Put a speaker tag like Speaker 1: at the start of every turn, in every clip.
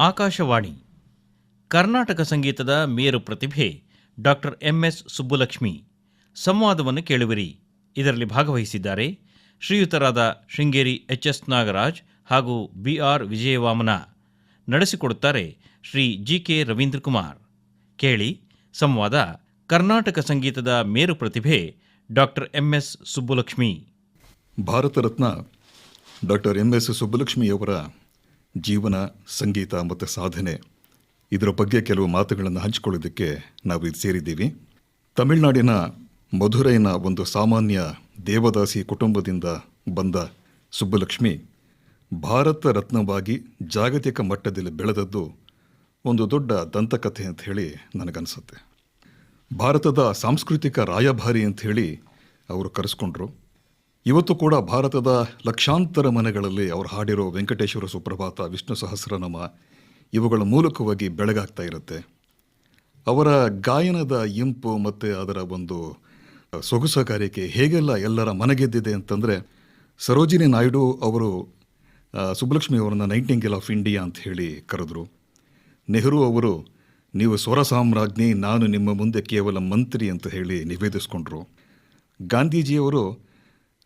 Speaker 1: ಆಕಾಶವಾಣಿ. ಕರ್ನಾಟಕ ಸಂಗೀತದ ಮೇರು ಪ್ರತಿಭೆ ಡಾಕ್ಟರ್ ಎಂಎಸ್. ಸುಬ್ಬುಲಕ್ಷ್ಮಿ. ಸಂವಾದವನ್ನು ಕೇಳುವಿರಿ. ಇದರಲ್ಲಿ ಭಾಗವಹಿಸಿದ್ದಾರೆ ಶ್ರೀಯುತರಾದ ಶೃಂಗೇರಿ ಎಚ್. ಎಸ್. ನಾಗರಾಜ್ ಹಾಗೂ ಬಿ. ಆರ್. ವಿಜಯವಾಮನ. ನಡೆಸಿಕೊಡುತ್ತಾರೆ ಶ್ರೀ ಜಿ. ಕೆ. ರವೀಂದ್ರ ಕುಮಾರ್ ಕೇಳಿ ಸಂವಾದ ಕರ್ನಾಟಕ ಸಂಗೀತದ ಮೇರು ಪ್ರತಿಭೆ doctor M S. Subbulakshmi.
Speaker 2: Bharat Ratna doctor M S ಸುಬ್ಬಲಕ್ಷ್ಮಿಯವರ ಜೀವನ, ಸಂಗೀತ ಮತ್ತು ಸಾಧನೆ ಇದರ ಬಗ್ಗೆ ಕೆಲವು ಮಾತುಗಳನ್ನು ಹಂಚಿಕೊಳ್ಳೋದಕ್ಕೆ ನಾವು ಇದು ಸೇರಿದ್ದೀವಿ. ತಮಿಳುನಾಡಿನ ಮಧುರೈನ ಒಂದು ಸಾಮಾನ್ಯ ದೇವದಾಸಿ ಕುಟುಂಬದಿಂದ ಬಂದ ಸುಬ್ಬಲಕ್ಷ್ಮಿ ಭಾರತ ರತ್ನವಾಗಿ ಜಾಗತಿಕ ಮಟ್ಟದಲ್ಲಿ ಬೆಳೆದದ್ದು ಒಂದು ದೊಡ್ಡ ದಂತಕಥೆ ಅಂತ ಹೇಳಿ ನನಗನ್ಸುತ್ತೆ. ಭಾರತದ ಸಾಂಸ್ಕೃತಿಕ ರಾಯಭಾರಿ ಅಂತ ಹೇಳಿ ಅವರು ಕರೆಸ್ಕೊಂಡ್ರು. ಇವತ್ತು ಕೂಡ ಭಾರತದ ಲಕ್ಷಾಂತರ ಮನೆಗಳಲ್ಲಿ ಅವರು ಹಾಡಿರೋ ವೆಂಕಟೇಶ್ವರ ಸುಪ್ರಭಾತ, ವಿಷ್ಣು ಸಹಸ್ರನಾಮ ಇವುಗಳ ಮೂಲಕವಾಗಿ ಬೆಳಗಾಗ್ತಾ ಇರುತ್ತೆ. ಅವರ ಗಾಯನದ ಇಂಪು ಮತ್ತು ಅದರ ಒಂದು ಸೊಗಸುಗಾರಿಕೆ ಹೇಗೆಲ್ಲ ಎಲ್ಲರ ಮನಗೆದ್ದಿದೆ ಅಂತಂದರೆ, ಸರೋಜಿನಿ ನಾಯ್ಡು ಅವರು ಸುಬ್ಬಲಕ್ಷ್ಮಿ ಅವರನ್ನು ನೈಟಿಂಗೇಲ್ ಆಫ್ ಇಂಡಿಯಾ ಅಂತ ಹೇಳಿ ಕರೆದ್ರು. ನೆಹರು ಅವರು, ನೀವು ಸ್ವರ ಸಾಮ್ರಾಜ್ಞಿ, ನಾನು ನಿಮ್ಮ ಮುಂದೆ ಕೇವಲ ಮಂತ್ರಿ ಅಂತ ಹೇಳಿ ನಿವೇದಿಸ್ಕೊಂಡ್ರು. ಗಾಂಧೀಜಿಯವರು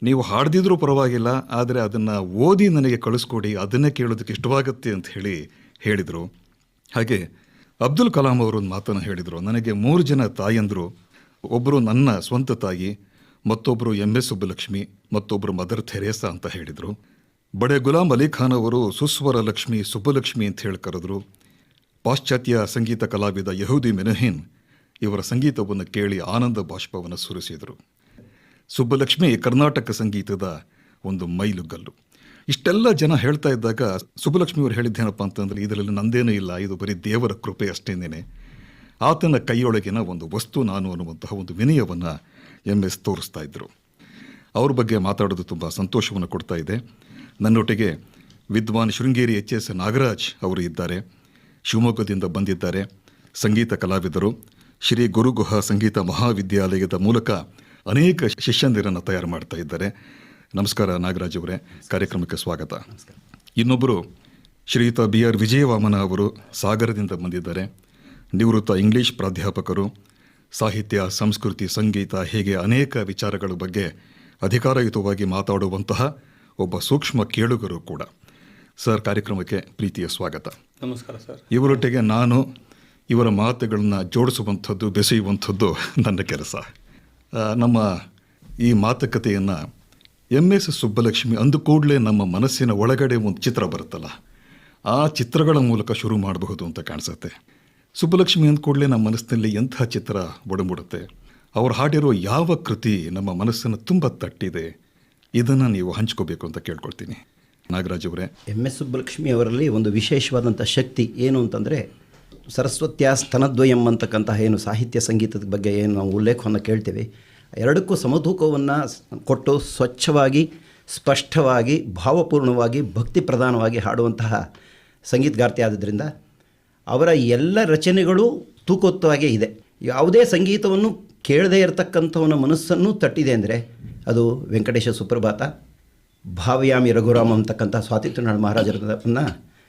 Speaker 2: ನೀವು ಹಾಡ್ದಿದ್ರೂ ಪರವಾಗಿಲ್ಲ, ಆದರೆ ಅದನ್ನು ಓದಿ ನನಗೆ ಕಳಿಸ್ಕೊಡಿ, ಅದನ್ನೇ ಕೇಳೋದಕ್ಕೆ ಇಷ್ಟವಾಗುತ್ತೆ ಅಂತ ಹೇಳಿ ಹೇಳಿದರು. ಹಾಗೆ ಅಬ್ದುಲ್ ಕಲಾಂ ಅವರು ಒಂದು ಮಾತನ್ನು ಹೇಳಿದರು. ನನಗೆ ಮೂರು ಜನ ತಾಯಂದರು. ಒಬ್ಬರು ನನ್ನ ಸ್ವಂತ ತಾಯಿ ಮತ್ತೊಬ್ಬರು ಎಂ ಎಸ್ ಸುಬ್ಬಲಕ್ಷ್ಮಿ ಮತ್ತೊಬ್ಬರು ಮದರ್ ಥೆರೇಸಾ ಅಂತ ಹೇಳಿದರು. ಬಡೆ ಗುಲಾಂ ಅಲಿ ಖಾನ್ ಅವರು ಸುಸ್ವರ ಲಕ್ಷ್ಮಿ, ಸುಬ್ಬಲಕ್ಷ್ಮಿ ಅಂತ ಹೇಳಿ ಕರೆದ್ರು. ಪಾಶ್ಚಾತ್ಯ ಸಂಗೀತ ಕಲಾವಿದ ಯಹೂದಿ ಮೆನಹಿನ್ ಇವರ ಸಂಗೀತವನ್ನು ಕೇಳಿ ಆನಂದ ಬಾಷ್ಪವನ್ನು ಸುರಿಸಿದರು. ಸುಬ್ಬಲಕ್ಷ್ಮಿ ಕರ್ನಾಟಕ ಸಂಗೀತದ ಒಂದು ಮೈಲುಗಲ್ಲು. ಇಷ್ಟೆಲ್ಲ ಜನ ಹೇಳ್ತಾ ಇದ್ದಾಗ ಸುಬ್ಬಲಕ್ಷ್ಮಿ ಅವರು ಹೇಳಿದ್ದೇನಪ್ಪ ಅಂತಂದರೆ, ಇದರಲ್ಲಿ ನಂದೇನೂ ಇಲ್ಲ, ಇದು ಬರೀ ದೇವರ ಕೃಪೆ ಅಷ್ಟೇನೇನೆ. ಆತನ ಕೈಯೊಳಗಿನ ಒಂದು ವಸ್ತು ನಾನು ಅನ್ನುವಂತಹ ಒಂದು ವಿನಯವನ್ನು ಎಂ ಎಸ್ ತೋರಿಸ್ತಾ ಇದ್ದರು ಅವ್ರ ಬಗ್ಗೆ ಮಾತಾಡೋದು ತುಂಬ ಸಂತೋಷವನ್ನು ಕೊಡ್ತಾ ಇದೆ. ನನ್ನೊಟ್ಟಿಗೆ ವಿದ್ವಾನ್ ಶೃಂಗೇರಿ ಎಚ್. ಎಸ್. ನಾಗರಾಜ್ ಅವರು ಇದ್ದಾರೆ. ಶಿವಮೊಗ್ಗದಿಂದ ಬಂದಿದ್ದಾರೆ. ಸಂಗೀತ ಕಲಾವಿದರು. ಶ್ರೀ ಗುರುಗುಹ ಸಂಗೀತ ಮಹಾವಿದ್ಯಾಲಯದ ಮೂಲಕ ಅನೇಕ ಶಿಷ್ಯಂದಿರನ್ನು ತಯಾರು ಮಾಡ್ತಾ ಇದ್ದಾರೆ. ನಮಸ್ಕಾರ ನಾಗರಾಜ್ ಅವರೇ. ಕಾರ್ಯಕ್ರಮಕ್ಕೆ ಸ್ವಾಗತ. ಇನ್ನೊಬ್ಬರು ಶ್ರೀಯುತ ಬಿ ಆರ್ ವಿಜಯವಾಮನ ಅವರು ಸಾಗರದಿಂದ ಬಂದಿದ್ದಾರೆ. ನಿವೃತ್ತ ಇಂಗ್ಲಿಷ್ ಪ್ರಾಧ್ಯಾಪಕರು ಸಾಹಿತ್ಯ ಸಂಸ್ಕೃತಿ ಸಂಗೀತ ಹೀಗೆ ಅನೇಕ ವಿಚಾರಗಳ ಬಗ್ಗೆ ಅಧಿಕಾರಯುತವಾಗಿ ಮಾತಾಡುವಂತಹ ಒಬ್ಬ ಸೂಕ್ಷ್ಮ ಕೇಳುಗರು ಕೂಡ. ಸರ್ ಕಾರ್ಯಕ್ರಮಕ್ಕೆ ಪ್ರೀತಿಯ ಸ್ವಾಗತ.
Speaker 3: ನಮಸ್ಕಾರ ಸರ್.
Speaker 2: ಇವರೊಟ್ಟಿಗೆ ನಾನು ಇವರ ಮಾತುಗಳನ್ನು ಜೋಡಿಸುವಂಥದ್ದು ಬೆಸೆಯುವಂಥದ್ದು ನನ್ನ ಕೆಲಸ. ನಮ್ಮ ಈ ಮಾತುಕತೆಯನ್ನು ಎಂ ಎಸ್ ಸುಬ್ಬಲಕ್ಷ್ಮಿ ಅಂದು ಕೂಡಲೇ ನಮ್ಮ ಮನಸ್ಸಿನ ಒಳಗಡೆ ಒಂದು ಚಿತ್ರ ಬರುತ್ತಲ್ಲ, ಆ ಚಿತ್ರಗಳ ಮೂಲಕ ಶುರು ಮಾಡಬಹುದು ಅಂತ ಕಾಣಿಸುತ್ತೆ. ಸುಬ್ಬಲಕ್ಷ್ಮಿ ಅಂದ ಕೂಡಲೇ ನಮ್ಮ ಮನಸ್ಸಿನಲ್ಲಿ ಎಂಥ ಚಿತ್ರ ಒಡಂಬಿಡುತ್ತೆ, ಅವ್ರು ಹಾಡಿರೋ ಯಾವ ಕೃತಿ ನಮ್ಮ ಮನಸ್ಸನ್ನು ತುಂಬ ತಟ್ಟಿದೆ, ಇದನ್ನು ನೀವು ಹಂಚ್ಕೋಬೇಕು ಅಂತ ಕೇಳ್ಕೊಳ್ತೀನಿ. ನಾಗರಾಜ್ ಅವರೇ.
Speaker 4: ಎಂ ಎಸ್ ಸುಬ್ಬಲಕ್ಷ್ಮಿ ಅವರಲ್ಲಿ ಒಂದು ವಿಶೇಷವಾದಂಥ ಶಕ್ತಿ ಏನು ಅಂತಂದರೆ ಸರಸ್ವತ್ಯ ಸ್ತನದ್ವಯಂ ಅಂತಕ್ಕಂತಹ ಏನು ಸಾಹಿತ್ಯ ಸಂಗೀತದ ಬಗ್ಗೆ ಏನು ನಾವು ಉಲ್ಲೇಖವನ್ನು ಕೇಳ್ತೀವಿ, ಎರಡಕ್ಕೂ ಸಮತೂಕವನ್ನು ಕೊಟ್ಟು ಸ್ವಚ್ಛವಾಗಿ, ಸ್ಪಷ್ಟವಾಗಿ, ಭಾವಪೂರ್ಣವಾಗಿ, ಭಕ್ತಿ ಪ್ರಧಾನವಾಗಿ ಹಾಡುವಂತಹ ಸಂಗೀತಗಾರ್ತಿ ಆದ್ದರಿಂದ ಅವರ ಎಲ್ಲ ರಚನೆಗಳು ತೂಕೋತ್ತವಾಗೇ ಇದೆ. ಯಾವುದೇ ಸಂಗೀತವನ್ನು ಕೇಳದೇ ಇರತಕ್ಕಂಥವನ ಮನಸ್ಸನ್ನು ತಟ್ಟಿದೆ ಅಂದರೆ ಅದು ವೆಂಕಟೇಶ ಸುಪ್ರಭಾತ, ಭಾವಯಾಮಿ ರಘುರಾಮ್ ಅಂತಕ್ಕಂಥ ಸ್ವಾತಿತ್ರ್ಯನಾಳ್ ಮಹಾರಾಜರನ್ನು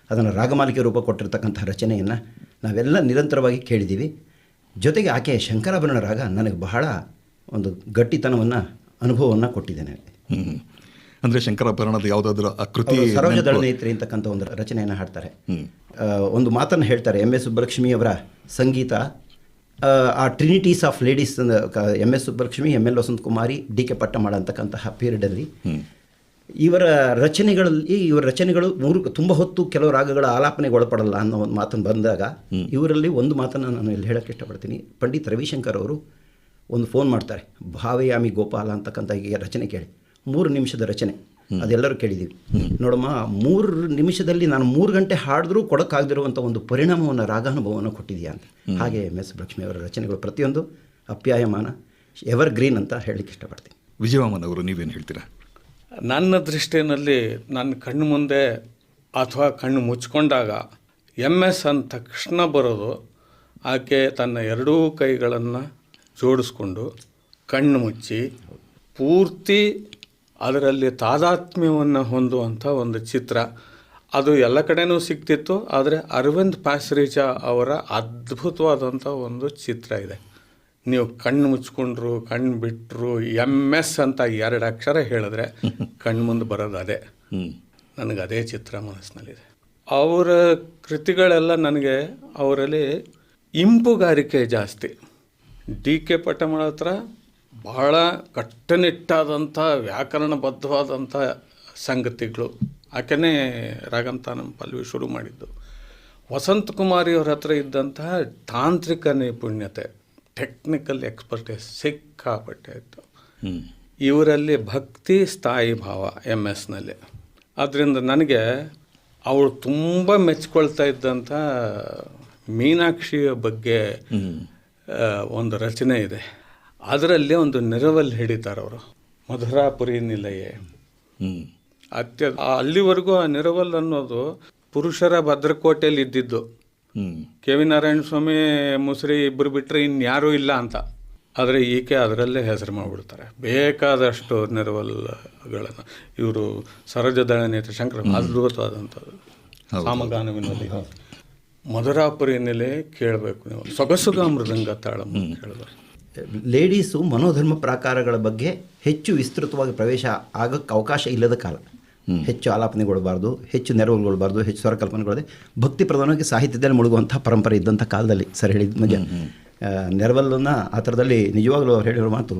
Speaker 4: ಅದನ್ನು ರಾಗಮಾಲಿಕೆ ರೂಪ ಕೊಟ್ಟಿರ್ತಕ್ಕಂಥ ರಚನೆಯನ್ನು ನಾವೆಲ್ಲ ನಿರಂತರವಾಗಿ ಕೇಳಿದ್ದೀವಿ. ಜೊತೆಗೆ ಆಕೆ ಶಂಕರಾಭರಣ ರಾಗ ನನಗೆ ಬಹಳ ಒಂದು ಗಟ್ಟಿತನವನ್ನು ಅನುಭವವನ್ನು
Speaker 2: ಕೊಟ್ಟಿದ್ದೇನೆ. ಅಂದ್ರೆ ಶಂಕರಾಭರಣದ ಯಾವುದಾದ್ರೂ ಆ ಕೃತಿ
Speaker 4: ಅವರು ಸರೋಜ ದಳನೇತ್ರಿ ಅಂತಕ್ಕಂಥ ಒಂದು ರಚನೆಯನ್ನು ಹಾಡ್ತಾರೆ. ಒಂದು ಮಾತನ್ನು ಹೇಳ್ತಾರೆ ಎಂ ಎಸ್ ಸುಬ್ಬಲಕ್ಷ್ಮಿಯವರ ಸಂಗೀತ. ಆ, ಆ trinities of ladies M S Subbulakshmi M L Vasanth Kumari D K Pattammal ಅಂತಕ್ಕಂತಹ ಪೀರಿಯಡಲ್ಲಿ ಇವರ ರಚನೆಗಳಲ್ಲಿ ಇವರ ರಚನೆಗಳು ಮೂರು ತುಂಬ ಹೊತ್ತು ಕೆಲವು ರಾಗಗಳ ಆಲಾಪನೆಗೆ ಒಳಪಡಲ್ಲ ಅನ್ನೋ ಒಂದು ಮಾತನ್ನು ಬಂದಾಗ ಇವರಲ್ಲಿ ಒಂದು ಮಾತನ್ನು ನಾನು ಇಲ್ಲಿ ಹೇಳೋಕ್ಕೆ ಇಷ್ಟಪಡ್ತೀನಿ. ಪಂಡಿತ್ ರವಿಶಂಕರ್ ಅವರು ಒಂದು ಫೋನ್ ಮಾಡ್ತಾರೆ ಭಾವಯಾಮಿ ಗೋಪಾಲ ಅಂತಕ್ಕಂಥ ಈಗ ರಚನೆ ಕೇಳಿ. ಮೂರು ನಿಮಿಷದ ರಚನೆ ಅದೆಲ್ಲರೂ ಕೇಳಿದ್ದೀವಿ ನೋಡಮ್ಮ ಮೂರು ನಿಮಿಷದಲ್ಲಿ ನಾನು ಮೂರು ಗಂಟೆ ಹಾಡಿದ್ರೂ ಕೊಡೋಕ್ಕಾಗದಿರುವಂಥ ಒಂದು ಪರಿಣಾಮವನ್ನು ರಾಗಾನುಭವವನ್ನು ಕೊಟ್ಟಿದೆಯಾ ಅಂತ. ಹಾಗೆ ಎಂ ಎಸ್ ಲಕ್ಷ್ಮಿ ಅವರ ರಚನೆಗಳು ಪ್ರತಿಯೊಂದು ಅಪ್ಯಾಯಮಾನ ಎವರ್ ಗ್ರೀನ್ ಅಂತ ಹೇಳಲಿಕ್ಕೆ ಇಷ್ಟಪಡ್ತೀನಿ.
Speaker 2: ವಿಜಯವಾಮನ್ ಅವರು ನೀವೇನು ಹೇಳ್ತೀರಾ?
Speaker 3: ನನ್ನ ದೃಷ್ಟಿಯಲ್ಲಿ ನನ್ನ ಕಣ್ಣು ಮುಂದೆ ಅಥವಾ ಕಣ್ಣು ಮುಚ್ಕೊಂಡಾಗ ಎಂ ಎಸ್ ಅಂದ ತಕ್ಷಣ ಬರೋದು. ಆಕೆ ತನ್ನ ಎರಡೂ ಕೈಗಳನ್ನು ಜೋಡಿಸ್ಕೊಂಡು ಕಣ್ಣು ಮುಚ್ಚಿ ಪೂರ್ತಿ ಅದರಲ್ಲಿ ತಾದಾತ್ಮ್ಯವನ್ನು ಹೊಂದುವಂಥ ಒಂದು ಚಿತ್ರ. ಅದು ಎಲ್ಲ ಕಡೆಯೂ ಸಿಗ್ತಿತ್ತು, ಆದರೆ ಅರವಿಂದ್ ಪಾಸ್ರೀಜಾ ಅವರ ಅದ್ಭುತವಾದಂಥ ಒಂದು ಚಿತ್ರ ಇದೆ. ನೀವು ಕಣ್ಣು ಮುಚ್ಕೊಂಡ್ರು ಕಣ್ಣು ಬಿಟ್ಟರು ಎಂ ಎಸ್ ಅಂತ ಎರಡು ಅಕ್ಷರ ಹೇಳಿದ್ರೆ ಕಣ್ಣು ಮುಂದೆ ಬರೋದು ಅದೇ. ನನಗೆ ಅದೇ ಚಿತ್ರ ಮನಸ್ಸಿನಲ್ಲಿದೆ. ಅವರ ಕೃತಿಗಳೆಲ್ಲ ನನಗೆ ಅವರಲ್ಲಿ ಇಂಪುಗಾರಿಕೆ ಜಾಸ್ತಿ. ಡಿ ಕೆ ಪಟ್ಟಮಳ ಹತ್ರ ಬಹಳ ಕಟ್ಟುನಿಟ್ಟಾದಂಥ ವ್ಯಾಕರಣಬದ್ಧವಾದಂಥ ಸಂಗತಿಗಳು. ಆಕೆನೇ ರಾಗಂತಾನಂ ಪಲ್ವಿ ಶುರು ಮಾಡಿದ್ದು. ವಸಂತ ಕುಮಾರಿಯವ್ರ ಹತ್ರ ಇದ್ದಂತಹ ತಾಂತ್ರಿಕ ನೈಪುಣ್ಯತೆ. ಟೆಕ್ನಿಕಲ್ ಎಕ್ಸ್ಪರ್ಟೈಸ್ ಸಿಕ್ಕಾಪಟ್ಟೆ
Speaker 2: ಆಯಿತು
Speaker 3: ಇವರಲ್ಲಿ ಭಕ್ತಿ ಸ್ಥಾಯಿ ಭಾವ ಎಂ ಎಸ್ನಲ್ಲಿ ಆದ್ದರಿಂದ ನನಗೆ ಅವಳು ತುಂಬ ಮೆಚ್ಕೊಳ್ತಾ ಇದ್ದಂಥ ಮೀನಾಕ್ಷಿಯ ಬಗ್ಗೆ ಒಂದು ರಚನೆ ಇದೆ. ಅದರಲ್ಲಿ ಒಂದು ನೆರವಲ್ಲಿ ಹಿಡಿತಾರೆ ಅವರು. ಮಧುರಾಪುರಿ ನಿಲಯ. ಅತ್ಯ ಅಲ್ಲಿವರೆಗೂ ಆ ನೆರವಲ್ ಅನ್ನೋದು ಪುರುಷರ ಭದ್ರಕೋಟೆಯಲ್ಲಿ ಇದ್ದಿದ್ದು. ಕೆ ವಿ ನಾರಾಯಣ ಸ್ವಾಮಿ ಮುಸ್ರಿ ಇಬ್ಬರು ಬಿಟ್ಟರೆ ಇನ್ಯಾರೂ ಇಲ್ಲ ಅಂತ. ಆದರೆ ಈಕೆ ಅದರಲ್ಲೇ ಹೆಸರು ಮಾಡಿಬಿಡ್ತಾರೆ. ಬೇಕಾದಷ್ಟು ನೆರವಲ್ಗಳನ್ನು. ಇವರು ಸರೋಜದಳ ನೇತ್ರ ಶಂಕರ ಅದ್ಭುತವಾದಂಥದ್ದು. ಸಾಮಗಾನವಿನಲ್ಲಿ ವಿನೋದಿ ಮಧುರಾಪುರಿನಲ್ಲಿ ಕೇಳಬೇಕು ನೀವು. ಸೊಗಸುಗ ಮೃದಂಗ ತಾಳಂ ಕೇಳಬೇಕು.
Speaker 4: ಲೇಡೀಸು ಮನೋಧರ್ಮ ಪ್ರಾಕಾರಗಳ ಬಗ್ಗೆ ಹೆಚ್ಚು ವಿಸ್ತೃತವಾಗಿ ಪ್ರವೇಶ ಆಗೋಕ್ಕೆ ಅವಕಾಶ ಇಲ್ಲದ ಕಾಲ. ಹೆಚ್ಚು ಆಲಾಪನೆಗೊಳ್ಬಾರ್ದು ಹೆಚ್ಚು ನೆರವುಗೊಳ್ಬಾರ್ದು ಹೆಚ್ಚು ಸ್ವರಕಲ್ಪನೆಗೊಳ್ಳದೆ ಭಕ್ತಿ ಪ್ರಧಾನವಾಗಿ ಸಾಹಿತ್ಯದಲ್ಲಿ ಮುಳುಗುವಂಥ ಪರಂಪರೆ ಇದ್ದಂಥ ಕಾಲದಲ್ಲಿ ಸರ್ ಹೇಳಿದ ಆ, ನೆರವಲ್ಲನ್ನು ಆ ಥರದಲ್ಲಿ ನಿಜವಾಗಲೂ ಅವ್ರು ಹೇಳಿರೋ ಮಾತು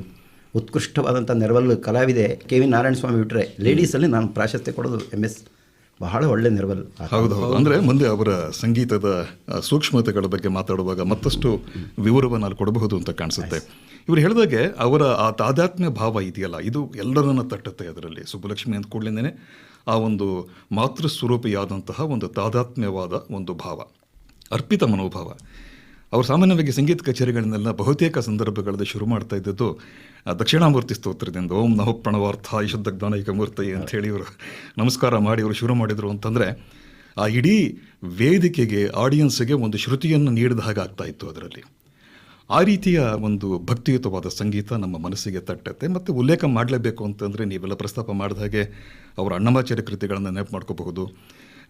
Speaker 4: ಉತ್ಕೃಷ್ಟವಾದಂಥ ನೆರವಲ್ಲು ಕಲಾವಿದೆ ಕೆ ವಿ ನಾರಾಯಣ ಸ್ವಾಮಿ ಬಿಟ್ಟರೆ ಲೇಡೀಸಲ್ಲಿ ನಾನು ಪ್ರಾಶಸ್ತ್ಯ ಕೊಡೋದು ಎಂ ಎಸ್ ಬಹಳ ಒಳ್ಳೆ ನೆರವಲ್ಲ
Speaker 2: ಹೌದು ಹೌದು. ಅಂದರೆ ಮುಂದೆ ಅವರ ಸಂಗೀತದ ಸೂಕ್ಷ್ಮತೆಗಳ ಬಗ್ಗೆ ಮಾತಾಡುವಾಗ ಮತ್ತಷ್ಟು ವಿವರವನ್ನು ಅಲ್ಲಿ ಕೊಡಬಹುದು ಅಂತ ಕಾಣಿಸುತ್ತೆ. ಇವರು ಹೇಳಿದಾಗೆ ಅವರ ಆ ತಾದಾತ್ಮ್ಯ ಭಾವ ಇದೆಯಲ್ಲ ಇದು ಎಲ್ಲರನ್ನ ತಟ್ಟುತ್ತೆ ಅದರಲ್ಲಿ. ಸುಬ್ಬಲಕ್ಷ್ಮಿ ಅಂತ ಕೂಡಲೇ ಆ ಒಂದು ಮಾತೃ ಸ್ವರೂಪಿಯಾದಂತಹ ಒಂದು ತಾದಾತ್ಮ್ಯವಾದ ಒಂದು ಭಾವ ಅರ್ಪಿತ ಮನೋಭಾವ. ಅವರು ಸಾಮಾನ್ಯವಾಗಿ ಸಂಗೀತ ಕಚೇರಿಗಳನ್ನೆಲ್ಲ ಬಹುತೇಕ ಸಂದರ್ಭಗಳಲ್ಲಿ ಶುರು ಮಾಡ್ತಾ ಇದ್ದದ್ದು ದಕ್ಷಿಣಾಮೂರ್ತಿ ಸ್ತೋತ್ರದಿಂದ, ಓಂ ನಮಃ ಪ್ರಣವಾರ್ಥ ಶುದ್ಧ ಜ್ಞಾನೈಕ ಮೂರ್ತಿ ಅಂತ ಹೇಳಿ ಇವರು ನಮಸ್ಕಾರ ಮಾಡಿ ಅವರು ಶುರು ಮಾಡಿದರು ಅಂತಂದರೆ, ಆ ಇಡೀ ವೇದಿಕೆಗೆ, ಆಡಿಯನ್ಸ್ಗೆ ಒಂದು ಶ್ರುತಿಯನ್ನು ನೀಡಿದ ಹಾಗೆ ಆಗ್ತಾ ಇತ್ತು ಅದರಲ್ಲಿ. ಆ ರೀತಿಯ ಒಂದು ಭಕ್ತಿಯುತವಾದ ಸಂಗೀತ ನಮ್ಮ ಮನಸ್ಸಿಗೆ ತಟ್ಟತ್ತೆ. ಮತ್ತು ಉಲ್ಲೇಖ ಮಾಡಲೇಬೇಕು ಅಂತಂದರೆ ನೀವೆಲ್ಲ ಪ್ರಸ್ತಾಪ ಮಾಡಿದ ಹಾಗೆ ಅವರ ಅಣ್ಣಮಾಚಾರ್ಯ ಕೃತಿಗಳನ್ನು ನೆನಪು ಮಾಡ್ಕೋಬಹುದು.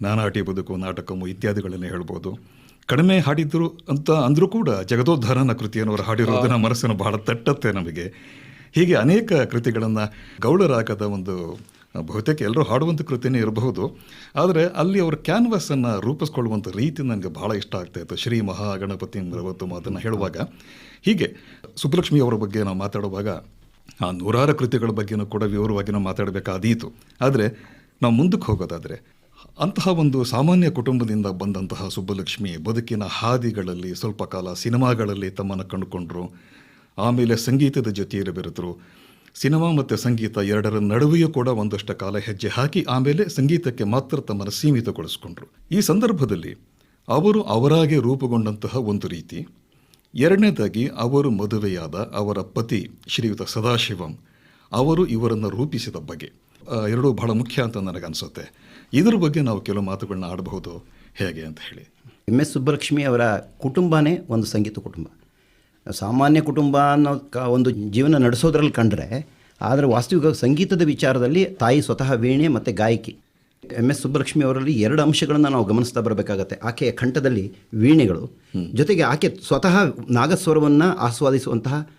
Speaker 2: ನಾನಾಟಿ ಬದುಕು, ನಾಟಕಮು ಇತ್ಯಾದಿಗಳನ್ನು ಹೇಳ್ಬೋದು. ಕಡಿಮೆ ಹಾಡಿದ್ರು ಅಂತ ಅಂದರೂ ಕೂಡ ಜಗದೋದ್ಧಾರನ ಕೃತಿಯನ್ನು ಅವರು ಹಾಡಿರೋದನ್ನ ಮನಸ್ಸನ್ನು ಬಹಳ ತಟ್ಟತ್ತೆ ನಮಗೆ. ಹೀಗೆ ಅನೇಕ ಕೃತಿಗಳನ್ನು ಗೌಡರಾಗದ ಒಂದು ಬಹುತೇಕ ಎಲ್ಲರೂ ಹಾಡುವಂಥ ಕೃತಿನೇ ಇರಬಹುದು. ಆದರೆ ಅಲ್ಲಿ ಅವರ ಕ್ಯಾನ್ವಾಸನ್ನು ರೂಪಿಸ್ಕೊಳ್ಳುವಂಥ ರೀತಿ ನನಗೆ ಭಾಳ ಇಷ್ಟ ಆಗ್ತಾ ಇತ್ತು. ಶ್ರೀ ಮಹಾಗಣಪತಿ ಮರವತ್ತು ಮಾತನ್ನು ಹೇಳುವಾಗ. ಹೀಗೆ ಸುಬ್ಬಲಕ್ಷ್ಮಿ ಅವರ ಬಗ್ಗೆ ನಾವು ಮಾತಾಡುವಾಗ ಆ ನೂರಾರು ಕೃತಿಗಳ ಬಗ್ಗೆನೂ ಕೂಡ ವಿವರವಾಗಿ ನಾವು ಮಾತಾಡಬೇಕಾದೀತು. ಆದರೆ ನಾವು ಮುಂದಕ್ಕೆ ಹೋಗೋದಾದರೆ ಅಂತಹ ಒಂದು ಸಾಮಾನ್ಯ ಕುಟುಂಬದಿಂದ ಬಂದಂತಹ ಸುಬ್ಬಲಕ್ಷ್ಮಿ ಬದುಕಿನ ಹಾದಿಗಳಲ್ಲಿ ಸ್ವಲ್ಪ ಕಾಲ ಸಿನಿಮಾಗಳಲ್ಲಿ ತಮ್ಮನ್ನು ಕಂಡುಕೊಂಡ್ರು. ಆಮೇಲೆ ಸಂಗೀತದ ಜೊತೆಯಲ್ಲಿ ಬೆರೆತರು. ಸಿನಿಮಾ ಮತ್ತು ಸಂಗೀತ ಎರಡರ ನಡುವೆಯೂ ಕೂಡ ಒಂದಷ್ಟು ಕಾಲ ಹೆಜ್ಜೆ ಹಾಕಿ ಆಮೇಲೆ ಸಂಗೀತಕ್ಕೆ ಮಾತ್ರ ತಮ್ಮನ್ನು ಸೀಮಿತಗೊಳಿಸ್ಕೊಂಡ್ರು. ಈ ಸಂದರ್ಭದಲ್ಲಿ ಅವರು ಅವರಾಗೆ ರೂಪುಗೊಂಡಂತಹ ಒಂದು ರೀತಿ. ಎರಡನೇದಾಗಿ ಅವರು ಮದುವೆಯಾದ ಅವರ ಪತಿ ಶ್ರೀಯುತ ಸದಾಶಿವಂ, ಅವರು ಇವರನ್ನು ರೂಪಿಸಿದ ಬಗ್ಗೆ. ಎರಡೂ ಬಹಳ ಮುಖ್ಯ ಅಂತ ನನಗನ್ಸುತ್ತೆ. ಇದ್ರ ಬಗ್ಗೆ ನಾವು ಕೆಲವು ಮಾತುಗಳನ್ನ ಆಡಬಹುದು. ಹೇಗೆ ಅಂತ ಹೇಳಿ.
Speaker 4: ಎಂ ಎಸ್ ಸುಬ್ಬಲಕ್ಷ್ಮಿ ಅವರ ಕುಟುಂಬನೇ ಒಂದು ಸಂಗೀತ ಕುಟುಂಬ. ಸಾಮಾನ್ಯ ಕುಟುಂಬ ಅನ್ನೋ ಕ- ಒಂದು ಜೀವನ ನಡೆಸೋದ್ರಲ್ಲಿ ಕಂಡ್ರೆ ಆದರೆ ವಾಸ್ತವಿಕ ಸಂಗೀತದ ವಿಚಾರದಲ್ಲಿ ತಾಯಿ ಸ್ವತಃ ವೀಣೆ ಮತ್ತು ಗಾಯಕಿ. ಎಂ ಎಸ್ ಸುಬ್ಬಲಕ್ಷ್ಮಿ ಅವರಲ್ಲಿ ಎರಡು ಅಂಶಗಳನ್ನು ನಾವು ಗಮನಿಸ್ತಾ ಬರಬೇಕಾಗತ್ತೆ. ಆಕೆಯ ಕಂಠದಲ್ಲಿ ವೀಣೆಗಳು. ಜೊತೆಗೆ ಆಕೆ ಸ್ವತಃ ನಾಗಸ್ವರವನ್ನು ಆಸ್ವಾದಿಸುವಂತಹ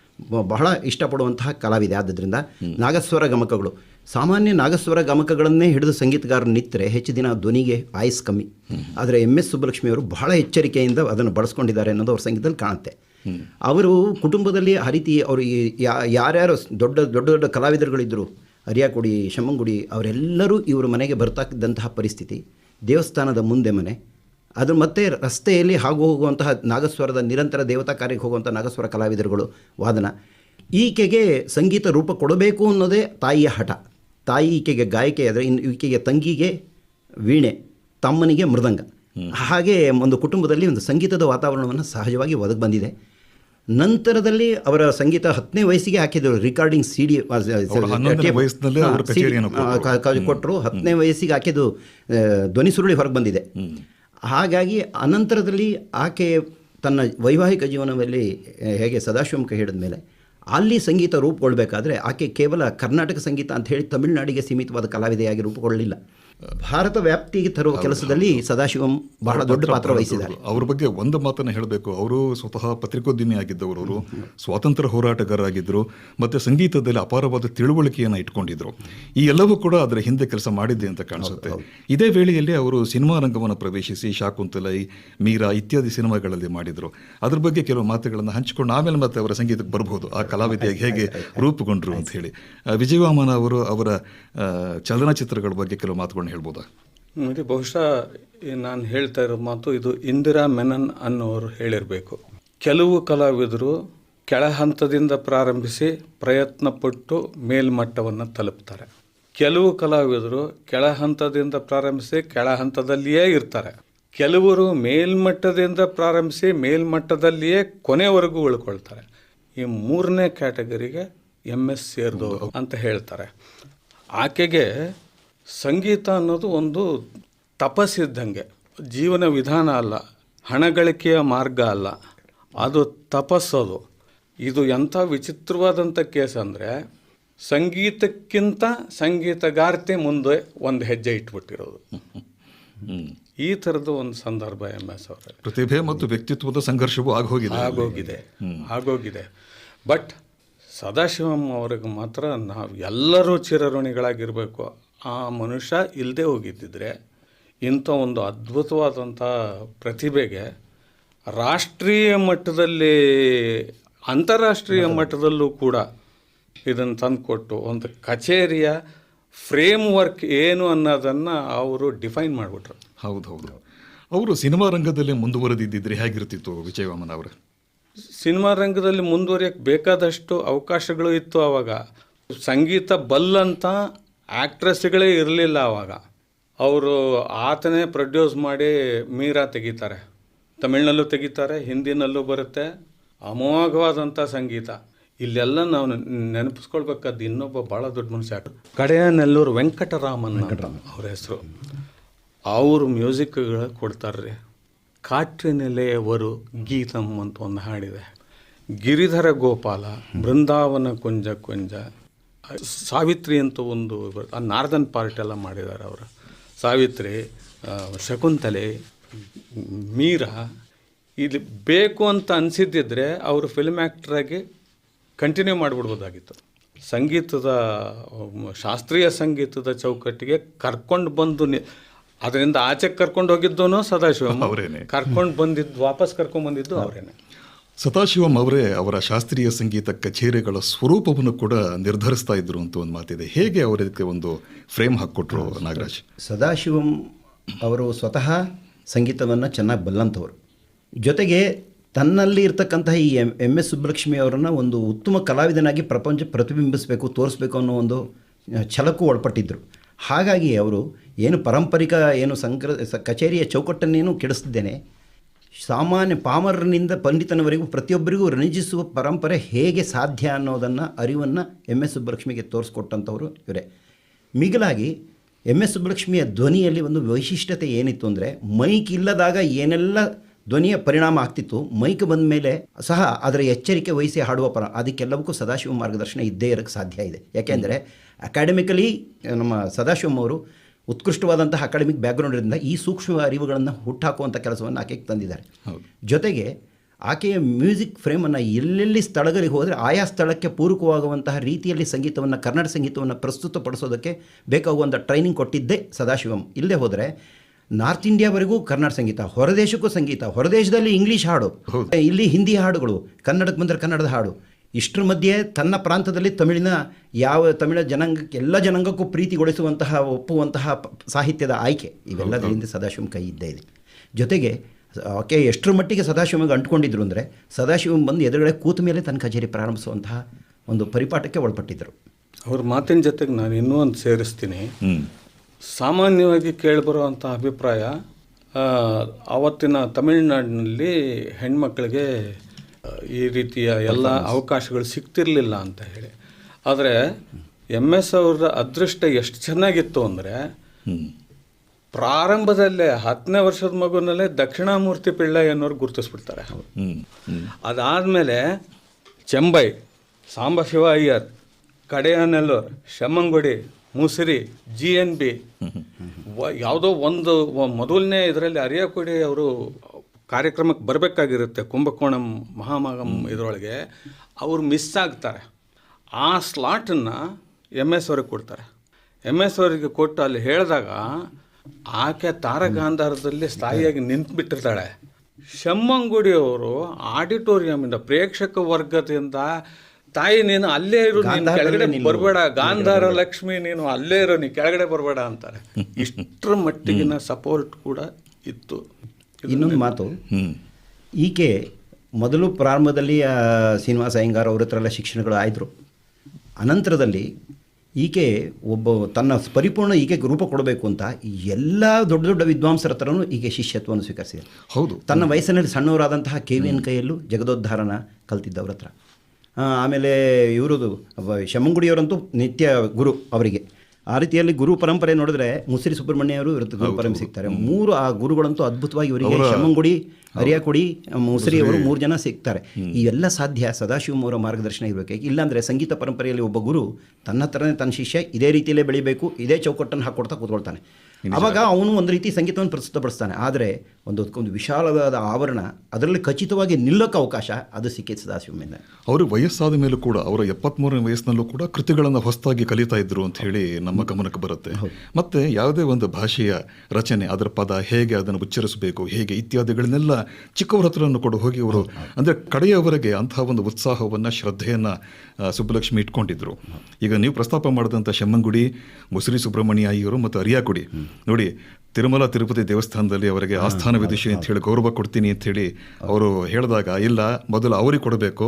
Speaker 4: ಬಹಳ ಇಷ್ಟಪಡುವಂತಹ ಕಲಾವಿದೆ. ಆದ್ದರಿಂದ ನಾಗಸ್ವರ ಗಮಕಗಳು. ಸಾಮಾನ್ಯ ನಾಗಸ್ವರ ಗಮಕಗಳನ್ನೇ ಹಿಡಿದು ಸಂಗೀತಗಾರರು ನಿತ್ತರೆ ಹೆಚ್ಚು ದಿನ ಧ್ವನಿಗೆ ಆಯಸ್ ಕಮ್ಮಿ. ಆದರೆ ಎಂ ಎಸ್ ಸುಬ್ಬಲಕ್ಷ್ಮಿ ಅವರು ಬಹಳ ಎಚ್ಚರಿಕೆಯಿಂದ ಅದನ್ನು ಬಳಸ್ಕೊಂಡಿದ್ದಾರೆ ಅನ್ನೋದು ಅವ್ರ ಸಂಗೀತದಲ್ಲಿ ಕಾಣುತ್ತೆ. ಅವರು ಕುಟುಂಬದಲ್ಲಿ ಆ ರೀತಿ ಅವರು ಯಾರ್ಯಾರು ದೊಡ್ಡ ದೊಡ್ಡ ದೊಡ್ಡ ಕಲಾವಿದರುಗಳಿದ್ದರು ಅರಿಯಾಕುಡಿ ಶಮ್ಮಂಗುಡಿ ಅವರೆಲ್ಲರೂ ಇವರ ಮನೆಗೆ ಬರ್ತಾಕಿದ್ದಂತಹ ಪರಿಸ್ಥಿತಿ, ದೇವಸ್ಥಾನದ ಮುಂದೆ ಮನೆ, ಅದು ಮತ್ತೆ ರಸ್ತೆಯಲ್ಲಿ ಹಾಗು ಹೋಗುವಂತಹ ನಾಗಸ್ವರದ ನಿರಂತರ ದೇವತಾ ಕಾರ್ಯಕ್ಕೆ ಹೋಗುವಂಥ ನಾಗಸ್ವರ ಕಲಾವಿದರುಗಳು ವಾದನ. ಈಕೆಗೆ ಸಂಗೀತ ರೂಪ ಕೊಡಬೇಕು ಅನ್ನೋದೇ ತಾಯಿಯ ಹಠ. ತಾಯಿ ಈಕೆಗೆ ಗಾಯಕಿ ಆದರೆ ಇನ್ನು ಈಕೆಗೆ ತಂಗಿಗೆ ವೀಣೆ ತಮ್ಮನಿಗೆ ಮೃದಂಗ. ಹಾಗೆ ಒಂದು ಕುಟುಂಬದಲ್ಲಿ ಒಂದು ಸಂಗೀತದ ವಾತಾವರಣವನ್ನು ಸಹಜವಾಗಿ ಒದಗಿ ಬಂದಿದೆ. ನಂತರದಲ್ಲಿ ಅವರ ಸಂಗೀತ ಹತ್ತನೇ ವಯಸ್ಸಿಗೆ ಹಾಕಿದರು ರಿಕಾರ್ಡಿಂಗ್ ಸಿ ಡಿ. ಕೊಟ್ಟರು. ಹತ್ತನೇ ವಯಸ್ಸಿಗೆ ಹಾಕಿದ್ದು ಧ್ವನಿ ಸುರುಳಿ ಹೊರಗೆ ಬಂದಿದೆ. ಹಾಗಾಗಿ ಅನಂತರದಲ್ಲಿ ಆಕೆ ತನ್ನ ವೈವಾಹಿಕ ಜೀವನದಲ್ಲಿ ಹೇಗೆ ಸದಾಶಿವಮುಖ ಹೇಳಿದ ಮೇಲೆ ಅಲ್ಲಿ ಸಂಗೀತ ರೂಪುಗೊಳ್ಬೇಕಾದ್ರೆ ಆಕೆ ಕೇವಲ ಕರ್ನಾಟಕ ಸಂಗೀತ ಅಂತ ಹೇಳಿ ತಮಿಳುನಾಡಿಗೆ ಸೀಮಿತವಾದ ಕಲಾವಿದೆಯಾಗಿ ರೂಪುಗೊಳ್ಳಲಿಲ್ಲ. ಭಾರತ ವ್ಯಾಪ್ತಿಗೆ ತರುವ ಕೆಲಸದಲ್ಲಿ ಸದಾಶಿವಂ ಬಹಳ ದೊಡ್ಡ ಪಾತ್ರ ವಹಿಸಿದ್ದಾರೆ.
Speaker 2: ಅವ್ರ ಬಗ್ಗೆ ಒಂದು ಮಾತನ್ನು ಹೇಳಬೇಕು. ಅವರು ಸ್ವತಃ ಪತ್ರಿಕೋದ್ಯಮಿ ಆಗಿದ್ದವರು ಅವರು ಸ್ವಾತಂತ್ರ್ಯ ಹೋರಾಟಗಾರರಾಗಿದ್ದರು ಮತ್ತೆ ಸಂಗೀತದಲ್ಲಿ ಅಪಾರವಾದ ತಿಳುವಳಿಕೆಯನ್ನು ಇಟ್ಕೊಂಡಿದ್ರು. ಈ ಎಲ್ಲವೂ ಕೂಡ ಅದರ ಹಿಂದೆ ಕೆಲಸ ಮಾಡಿದ್ದೆ ಅಂತ ಕಾಣಿಸುತ್ತೆ. ಇದೇ ವೇಳೆಯಲ್ಲಿ ಅವರು ಸಿನಿಮಾ ರಂಗವನ್ನು ಪ್ರವೇಶಿಸಿ ಶಾಕುಂತಲೈ ಮೀರಾ ಇತ್ಯಾದಿ ಸಿನಿಮಾಗಳಲ್ಲಿ ಮಾಡಿದ್ರು. ಅದ್ರ ಬಗ್ಗೆ ಕೆಲವು ಮಾತುಗಳನ್ನು ಹಂಚಿಕೊಂಡು ಆಮೇಲೆ ಮತ್ತೆ ಅವರ ಸಂಗೀತಕ್ಕೆ ಬರಬಹುದು. ಆ ಕಲಾವಿದೆಯಾಗಿ ಹೇಗೆ ರೂಪುಗೊಂಡರು ಅಂತ ಹೇಳಿ. ವಿಜಯವಾಮನ ಅವರು ಅವರ ಚಲನಚಿತ್ರಗಳ ಬಗ್ಗೆ ಕೆಲವು ಮಾತುಗಳನ್ನ ಹೇಳ್ಬೋದಾ?
Speaker 3: ಇದು ಬಹುಶಃ ನಾನು ಹೇಳ್ತಾ ಇರೋ ಮಾತು ಇದು ಇಂದಿರಾ ಮೆನನ್ ಅನ್ನೋರು ಹೇಳಿರಬೇಕು. ಕೆಲವು ಕಲಾವಿದರು ಕೆಳ ಹಂತದಿಂದ ಪ್ರಾರಂಭಿಸಿ ಪ್ರಯತ್ನಪಟ್ಟು ಮೇಲ್ಮಟ್ಟವನ್ನು ತಲುಪ್ತಾರೆ. ಕೆಲವು ಕಲಾವಿದರು ಕೆಳ ಹಂತದಿಂದ ಪ್ರಾರಂಭಿಸಿ ಕೆಳ ಹಂತದಲ್ಲಿಯೇ ಇರ್ತಾರೆ. ಕೆಲವರು ಮೇಲ್ಮಟ್ಟದಿಂದ ಪ್ರಾರಂಭಿಸಿ ಮೇಲ್ಮಟ್ಟದಲ್ಲಿಯೇ ಕೊನೆವರೆಗೂ ಉಳ್ಕೊಳ್ತಾರೆ. ಈ ಮೂರನೇ ಕ್ಯಾಟಗರಿಗೆ ಎಂ ಎಸ್ ಸೇರಿದವರು ಅಂತ ಹೇಳ್ತಾರೆ. ಆಕೆಗೆ ಸಂಗೀತ ಅನ್ನೋದು ಒಂದು ತಪಸ್ಸಿದ್ದಂಗೆ. ಜೀವನ ವಿಧಾನ ಅಲ್ಲ ಹಣ ಗಳಿಕೆಯ ಮಾರ್ಗ ಅಲ್ಲ ಅದು ತಪಸ್ಸದು. ಇದು ಎಂಥ ವಿಚಿತ್ರವಾದಂಥ ಕೇಸ್ ಅಂದರೆ ಸಂಗೀತಕ್ಕಿಂತ ಸಂಗೀತಗಾರ್ತೆ ಮುಂದೆ ಒಂದು ಹೆಜ್ಜೆ ಇಟ್ಬಿಟ್ಟಿರೋದು. ಈ ಥರದ ಒಂದು ಸಂದರ್ಭ ಎಂ ಎಸ್ ಅವರ.
Speaker 2: ಪ್ರತಿಭೆ ಮತ್ತು ವ್ಯಕ್ತಿತ್ವದ ಸಂಘರ್ಷವೂ ಆಗೋಗಿದೆ.
Speaker 3: ಆಗೋಗಿದೆ. ಆಗೋಗಿದೆ. ಬಟ್ ಸದಾಶಿವಂ ಅವ್ರಿಗೆ ಮಾತ್ರ ನಾವು ಎಲ್ಲರೂ ಚಿರಋಣಿಗಳಾಗಿರಬೇಕು. ಆ ಮನುಷ್ಯ ಇಲ್ಲದೆ ಹೋಗಿದ್ದಿದ್ರೆ ಇಂಥ ಒಂದು ಅದ್ಭುತವಾದಂಥ ಪ್ರತಿಭೆಗೆ ರಾಷ್ಟ್ರೀಯ ಮಟ್ಟದಲ್ಲಿ ಅಂತಾರಾಷ್ಟ್ರೀಯ ಮಟ್ಟದಲ್ಲೂ ಕೂಡ ಇದನ್ನು ತಂದುಕೊಟ್ಟು ಒಂದು ಕಚೇರಿಯ ಫ್ರೇಮ್ ವರ್ಕ್ ಏನು ಅನ್ನೋದನ್ನು ಅವರು ಡಿಫೈನ್ ಮಾಡಿಬಿಟ್ರು.
Speaker 2: ಹೌದು ಹೌದು. ಅವರು ಸಿನಿಮಾ ರಂಗದಲ್ಲಿ ಮುಂದುವರೆದಿದ್ದರೆ ಹೇಗಿರ್ತಿತ್ತು ವಿಜಯವಾಮನ್ ಅವರು?
Speaker 3: ಸಿನಿಮಾ ರಂಗದಲ್ಲಿ ಮುಂದುವರಿಯಕ್ಕೆ ಬೇಕಾದಷ್ಟು ಅವಕಾಶಗಳು ಇತ್ತು ಆವಾಗ ಸಂಗೀತ ಬಲ್ಲಂತ ಆ್ಯಕ್ಟ್ರೆಸ್ಗಳೇ ಇರಲಿಲ್ಲ ಆವಾಗ ಅವರು ಆತನೇ ಪ್ರೊಡ್ಯೂಸ್ ಮಾಡಿ ಮೀರಾ ತೆಗಿತಾರೆ. ತಮಿಳ್ನಲ್ಲೂ ತೆಗಿತಾರೆ ಹಿಂದಿನಲ್ಲೂ ಬರುತ್ತೆ. ಅಮೋಘವಾದಂಥ ಸಂಗೀತ. ಇಲ್ಲೆಲ್ಲ ನಾವು ನೆನಪಿಸ್ಕೊಳ್ಬೇಕಾದ್ದು ಇನ್ನೊಬ್ಬ ಭಾಳ ದೊಡ್ಡ ಮನುಷ್ಯ ಕಡೆಯ ನೆಲ್ಲೂರು ವೆಂಕಟರಾಮನ್. ಅವ್ರ ಹೆಸರು. ಅವರು ಮ್ಯೂಸಿಕ್ಗಳು ಕೊಡ್ತಾರ್ರಿ. ಕಾಟಿನೆಲೆಯವರು ಗೀತಂ ಅಂತ ಒಂದು ಹಾಡಿದೆ. ಗಿರಿಧರ ಗೋಪಾಲ ಬೃಂದಾವನ ಕುಂಜ ಕುಂಜ ಸಾವಿತ್ರಿ ಅಂತ ಒಂದು ನಾರ್ದನ್ ಪಾರ್ಟ್ ಎಲ್ಲ ಮಾಡಿದ್ದಾರೆ ಅವರು. ಸಾವಿತ್ರಿ ಶಕುಂತಲೆ ಮೀರಾ. ಇಲ್ಲಿ ಬೇಕು ಅಂತ ಅನಿಸಿದ್ದಿದ್ರೆ ಅವರು ಫಿಲ್ಮ್ ಆ್ಯಕ್ಟ್ರಾಗಿ ಕಂಟಿನ್ಯೂ ಮಾಡಿಬಿಡ್ಬೋದಾಗಿತ್ತು. ಸಂಗೀತದ ಶಾಸ್ತ್ರೀಯ ಸಂಗೀತದ ಚೌಕಟ್ಟಿಗೆ ಕರ್ಕೊಂಡು ಬಂದು ನಿ- ಅದರಿಂದ ಆಚೆಗೆ ಕರ್ಕೊಂಡು ಹೋಗಿದ್ದೋನು ಸದಾಶಿವ.
Speaker 2: ಅವರೇನೆ.
Speaker 3: ಕರ್ಕೊಂಡು ಬಂದಿದ್ದು ವಾಪಸ್ ಕರ್ಕೊಂಡು ಬಂದಿದ್ದು ಅವರೇನೆ.
Speaker 2: ಸದಾಶಿವಂ ಅವರೇ ಅವರ ಶಾಸ್ತ್ರೀಯ ಸಂಗೀತ ಕಚೇರಿಗಳ ಸ್ವರೂಪವನ್ನು ಕೂಡ ನಿರ್ಧರಿಸ್ತಾ ಇದ್ರು ಅಂತ ಒಂದು ಮಾತಿದೆ. ಹೇಗೆ ಅವರಿಗೆ ಒಂದು ಫ್ರೇಮ್ ಹಾಕ್ಕೊಟ್ರು ನಾಗರಾಜ್?
Speaker 4: ಸದಾಶಿವಂ ಅವರು ಸ್ವತಃ ಸಂಗೀತವನ್ನು ಚೆನ್ನಾಗಿ ಬಲ್ಲಂಥವ್ರು ಜೊತೆಗೆ ತನ್ನಲ್ಲಿ ಇರ್ತಕ್ಕಂತಹ ಈ ಎಂ ಎಂ ಎಸ್ ಸುಬ್ಬಲಕ್ಷ್ಮಿ ಅವರನ್ನು ಒಂದು ಉತ್ತಮ ಕಲಾವಿದನಾಗಿ ಪ್ರಪಂಚ ಪ್ರತಿಬಿಂಬಿಸಬೇಕು, ತೋರಿಸ್ಬೇಕು ಅನ್ನೋ ಒಂದು ಛಲಕ್ಕೂ ಒಳಪಟ್ಟಿದ್ದರು ಹಾಗಾಗಿ ಅವರು ಏನು ಪಾರಂಪರಿಕ, ಏನು ಸಂಕ್ರ ಕಚೇರಿಯ ಚೌಕಟ್ಟನ್ನೇನು ಕೆಡಿಸ್ತಿದ್ದೇನೆ ಸಾಮಾನ್ಯ ಪಾಮರನಿಂದ ಪಂಡಿತನವರೆಗೂ ಪ್ರತಿಯೊಬ್ಬರಿಗೂ ರಂಜಿಸುವ ಪರಂಪರೆ ಹೇಗೆ ಸಾಧ್ಯ ಅನ್ನೋದನ್ನು ಅರಿವನ್ನು ಎಂ ಎಸ್ ಸುಬ್ಬಲಕ್ಷ್ಮಿಗೆ ತೋರಿಸ್ಕೊಟ್ಟಂಥವರು ಇವರೇ. ಮಿಗಿಲಾಗಿ ಎಂ ಎಸ್ ಸುಬ್ಬಲಕ್ಷ್ಮಿಯ ಧ್ವನಿಯಲ್ಲಿ ಒಂದು ವೈಶಿಷ್ಟ್ಯತೆ ಏನಿತ್ತು ಅಂದರೆ ಮೈಕ್ ಇಲ್ಲದಾಗ ಏನೆಲ್ಲ ಧ್ವನಿಯ ಪರಿಣಾಮ ಆಗ್ತಿತ್ತು ಮೈಕ್ ಬಂದ ಮೇಲೆ ಸಹ ಅದರ ಎಚ್ಚರಿಕೆ ವಹಿಸಿ ಹಾಡುವ ಪರ ಅದಕ್ಕೆಲ್ಲವಕ್ಕೂ ಸದಾಶಿವ ಮಾರ್ಗದರ್ಶನ ಇದ್ದೇ ಇರೋಕ್ಕೆ ಸಾಧ್ಯ ಇದೆ. ಯಾಕೆಂದರೆ ಅಕಾಡೆಮಿಕಲಿ ನಮ್ಮ ಸದಾಶಿವಮ್ಮವರು ಅವರು ಉತ್ಕೃಷ್ಟವಾದಂತಹ ಅಕಾಡೆಮಿಕ್ ಬ್ಯಾಕ್ಗ್ರೌಂಡ್ರಿಂದ ಈ ಸೂಕ್ಷ್ಮ ಅರಿವುಗಳನ್ನು ಹುಟ್ಟಾಕುವಂಥ ಕೆಲಸವನ್ನು ಆಕೆಗೆ ತಂದಿದ್ದಾರೆ. ಜೊತೆಗೆ ಆಕೆಯ ಮ್ಯೂಸಿಕ್ ಫ್ರೇಮನ್ನು ಎಲ್ಲೆಲ್ಲಿ ಸ್ಥಳಗಳಿಗೆ ಹೋದರೆ ಆಯಾ ಸ್ಥಳಕ್ಕೆ ಪೂರಕವಾಗುವಂತಹ ರೀತಿಯಲ್ಲಿ ಸಂಗೀತವನ್ನು ಕನ್ನಡ ಸಂಗೀತವನ್ನು ಪ್ರಸ್ತುತಪಡಿಸೋದಕ್ಕೆ ಬೇಕಾಗುವಂಥ ಟ್ರೈನಿಂಗ್ ಕೊಟ್ಟಿದ್ದೇ ಸದಾಶಿವಂ. ಇಲ್ಲದೆ ಹೋದರೆ ನಾರ್ತ್ ಇಂಡಿಯಾವರೆಗೂ ಕನ್ನಡ ಸಂಗೀತ ಹೊರದೇಶಕ್ಕೂ ಸಂಗೀತ ಹೊರದೇಶದಲ್ಲಿ ಇಂಗ್ಲೀಷ್ ಹಾಡು ಇಲ್ಲಿ ಹಿಂದಿ ಹಾಡುಗಳು ಕನ್ನಡಕ್ಕೆ ಬಂದರೆ ಕನ್ನಡದ ಹಾಡು ಇಷ್ಟರ ಮಧ್ಯೆ ತನ್ನ ಪ್ರಾಂತದಲ್ಲಿ ತಮಿಳಿನ ಯಾವ ತಮಿಳ ಜನಾಂಗಕ್ಕೆ ಎಲ್ಲ ಜನಾಂಗಕ್ಕೂ ಪ್ರೀತಿಗೊಳಿಸುವಂತಹ ಒಪ್ಪುವಂತಹ ಸಾಹಿತ್ಯದ ಆಯ್ಕೆ ಇವೆಲ್ಲದರಿಂದ ಸದಾಶಿವ ಸದಾಶಿವಂ ಕೈ ಇದ್ದೇ ಇದೆ. ಜೊತೆಗೆ ಆಕೆ ಎಷ್ಟರ ಮಟ್ಟಿಗೆ ಸದಾಶಿವಂಗೆ ಅಂಟ್ಕೊಂಡಿದ್ರು ಅಂದರೆ ಸದಾಶಿವಂ ಬಂದು ಎದುರುಗಡೆ ಕೂತ ಮೇಲೆ ತನ್ನ ಕಚೇರಿ ಪ್ರಾರಂಭಿಸುವಂತಹ ಒಂದು ಪರಿಪಾಠಕ್ಕೆ ಒಳಪಟ್ಟಿದ್ದರು.
Speaker 3: ಅವ್ರ ಮಾತಿನ ಜೊತೆಗೆ ನಾನು ಇನ್ನೂ ಒಂದು ಸೇರಿಸ್ತೀನಿ. ಸಾಮಾನ್ಯವಾಗಿ ಕೇಳಿಬರುವಂಥ ಅಭಿಪ್ರಾಯ ಆವತ್ತಿನ ಅವತ್ತಿನ ತಮಿಳುನಾಡಿನಲ್ಲಿ ಹೆಣ್ಮಕ್ಳಿಗೆ ಈ ರೀತಿಯ ಎಲ್ಲ ಅವಕಾಶಗಳು ಸಿಗ್ತಿರಲಿಲ್ಲ ಅಂತ ಹೇಳಿ. ಆದರೆ ಎಂ ಎಸ್ ಅವರ ಅದೃಷ್ಟ ಎಷ್ಟು ಚೆನ್ನಾಗಿತ್ತು ಅಂದರೆ ಪ್ರಾರಂಭದಲ್ಲೇ ಹತ್ತನೇ ವರ್ಷದ ಮಗುನಲ್ಲೇ ದಕ್ಷಿಣಾಮೂರ್ತಿ ಪಿಳ್ಳ ಅನ್ನೋರು ಗುರುತಿಸ್ಬಿಡ್ತಾರೆ. ಅದಾದಮೇಲೆ Chembai Sambasiva Iyer Kadayanallur Semmangudi Musiri G N B ಯಾವುದೋ ಒಂದು ಮೊದಲನೇ ಇದರಲ್ಲಿ ಅರಿಯಾಕೊಡಿ ಅವರು ಕಾರ್ಯಕ್ರಮಕ್ಕೆ ಬರಬೇಕಾಗಿರುತ್ತೆ ಕುಂಭಕೋಣಂ ಮಹಾಮಗಂ ಇದರೊಳಗೆ ಅವರು ಮಿಸ್ ಆಗ್ತಾರೆ. ಆ ಸ್ಲಾಟನ್ನು ಎಂ ಎಸ್ ಅವ್ರಿಗೆ ಕೊಡ್ತಾರೆ. ಎಂ ಎಸ್ ಅವರಿಗೆ ಕೊಟ್ಟು ಅಲ್ಲಿ ಹೇಳಿದಾಗ ಆಕೆ ತಾರಗಾಂಧಾರದಲ್ಲಿ ಸ್ಥಾಯಿಯಾಗಿ ನಿಂತುಬಿಟ್ಟಿರ್ತಾಳೆ. ಶಮ್ಮಂಗುಡಿ ಅವರು ಆಡಿಟೋರಿಯಮಿಂದ ಪ್ರೇಕ್ಷಕ ವರ್ಗದಿಂದ ತಾಯಿ ನೀನು ಅಲ್ಲೇ ಇರು ನೀನು ಕೆಳಗಡೆ ಬರಬೇಡ ಗಾಂಧಾರ ಲಕ್ಷ್ಮಿ ನೀನು ಅಲ್ಲೇ ಇರು ನೀನು ಕೆಳಗಡೆ ಬರಬೇಡ ಅಂತಾರೆ. ಇಷ್ಟರ ಮಟ್ಟಿಗಿನ ಸಪೋರ್ಟ್ ಕೂಡ ಇತ್ತು.
Speaker 4: ಇನ್ನೊಂದು ಮಾತು. ಈಕೆ ಮೊದಲು ಪ್ರಾರಂಭದಲ್ಲಿ ಶ್ರೀನಿವಾಸ ಅಯ್ಯಂಗಾರ್ ಅವ್ರ ಹತ್ರ ಎಲ್ಲ ಶಿಕ್ಷಣಗಳು ಆಯಿತು ಅನಂತರದಲ್ಲಿ ಈಕೆ ಒಬ್ಬ ತನ್ನ ಪರಿಪೂರ್ಣ ಈಕೆ ರೂಪ ಕೊಡಬೇಕು ಅಂತ ಎಲ್ಲ ದೊಡ್ಡ ದೊಡ್ಡ ವಿದ್ವಾಂಸರ ಹತ್ರನೂ ಈಕೆ ಶಿಷ್ಯತ್ವವನ್ನು ಸ್ವೀಕರಿಸಿದೆ.
Speaker 2: ಹೌದು.
Speaker 4: ತನ್ನ ವಯಸ್ಸಿನಲ್ಲಿ ಸಣ್ಣವರಾದಂತಹ ಕೆ ವಿ ಎನ್ ಕೈಯಲ್ಲೂ ಜಗದೋದ್ಧಾರನ ಕಲ್ತಿದ್ದವ್ರ ಹತ್ರ. ಆಮೇಲೆ ಇವರದು ಶಮಂಗುಡಿಯವರಂತೂ ನಿತ್ಯ ಗುರು ಅವರಿಗೆ. ಆ ರೀತಿಯಲ್ಲಿ ಗುರು ಪರಂಪರೆ ನೋಡಿದ್ರೆ ಮುಸಿರಿ ಸುಬ್ರಹ್ಮಣ್ಯ ಅವರು ಇರುತ್ತೆ ಗುರು ಪರಂಪರೆ ಸಿಗ್ತಾರೆ. ಮೂರು ಆ ಗುರುಗಳಂತೂ ಅದ್ಭುತವಾಗಿ ಇವರಿಗೆ ಶಮಂಗುಡಿ ಅರಿಯಾಕುಡಿ ಮುಸಿರಿ ಅವರು ಮೂರು ಜನ ಸಿಗ್ತಾರೆ. ಈ ಎಲ್ಲ ಸಾಧ್ಯ ಸದಾಶಿವಮೂರ ಅವರ ಮಾರ್ಗದರ್ಶನ ಇರಬೇಕು. ಇಲ್ಲಾಂದ್ರೆ ಸಂಗೀತ ಪರಂಪರೆಯಲ್ಲಿ ಒಬ್ಬ ಗುರು ತನ್ನ ಹತ್ರನೇ ತನ್ನ ಶಿಷ್ಯ ಇದೇ ರೀತಿಯಲ್ಲೇ ಬೆಳಿಬೇಕು ಇದೇ ಚೌಕಟ್ಟನ್ನು ಹಾಕೊಡ್ತಾ ಕೂತ್ಕೊಳ್ತಾನೆ. ಅವಾಗ ಅವನು ಒಂದು ರೀತಿ ಸಂಗೀತವನ್ನು ಪ್ರಸ್ತುತಪಡಿಸ್ತಾನೆ. ಆದರೆ ಒಂದು ಒಂದು ವಿಶಾಲವಾದ ಆವರಣ ಅದರಲ್ಲಿ ಖಚಿತವಾಗಿ ನಿಲ್ಲೋಕ್ಕೆ ಅವಕಾಶ ಅದು ಸಿಕ್ಕಿತ್ತು ಸದಾಶಿವಮ್ಮಿಂದ
Speaker 2: ಅವರು ವಯಸ್ಸಾದ ಮೇಲೂ ಕೂಡ ಅವರ ಎಪ್ಪತ್ತ್ಮೂರನೇ ವಯಸ್ಸಿನಲ್ಲೂ ಕೂಡ ಕೃತಿಗಳನ್ನು ಹೊಸದಾಗಿ ಕಲಿತಾ ಇದ್ರು ಅಂತ ಹೇಳಿ ನಮ್ಮ ಗಮನಕ್ಕೆ ಬರುತ್ತೆ. ಮತ್ತೆ ಯಾವುದೇ ಒಂದು ಭಾಷೆಯ ರಚನೆ ಅದರ ಪದ ಹೇಗೆ ಅದನ್ನು ಉಚ್ಚರಿಸಬೇಕು ಹೇಗೆ ಇತ್ಯಾದಿಗಳನ್ನೆಲ್ಲ ಚಿಕ್ಕವರ ಹತ್ರ ಕೂಡ ಹೋಗಿ ಅವರು ಅಂದ್ರೆ ಕಡೆಯವರೆಗೆ ಅಂತಹ ಒಂದು ಉತ್ಸಾಹವನ್ನ ಶ್ರದ್ಧೆಯನ್ನ ಸುಬ್ಬಲಕ್ಷ್ಮಿ ಇಟ್ಕೊಂಡಿದ್ರು. ಈಗ ನೀವು ಪ್ರಸ್ತಾಪ ಮಾಡಿದಂಥ ಶಮ್ಮಂಗುಡಿ ಮುಸುರಿ ಸುಬ್ರಹ್ಮಣ್ಯ ಅಯ್ಯರು ಮತ್ತು ಅರಿಯಾಕುಡಿ ನೋಡಿ ತಿರುಮಲ ತಿರುಪತಿ ದೇವಸ್ಥಾನದಲ್ಲಿ ಅವರಿಗೆ ಆಸ್ಥಾನ ವಿದುಷಿ ಅಂತ ಹೇಳಿ ಗೌರವ ಕೊಡ್ತೀನಿ ಅಂತ ಹೇಳಿ ಅವರು ಹೇಳಿದಾಗ ಇಲ್ಲ ಮೊದಲು ಅವ್ರಿಗೆ ಕೊಡಬೇಕು.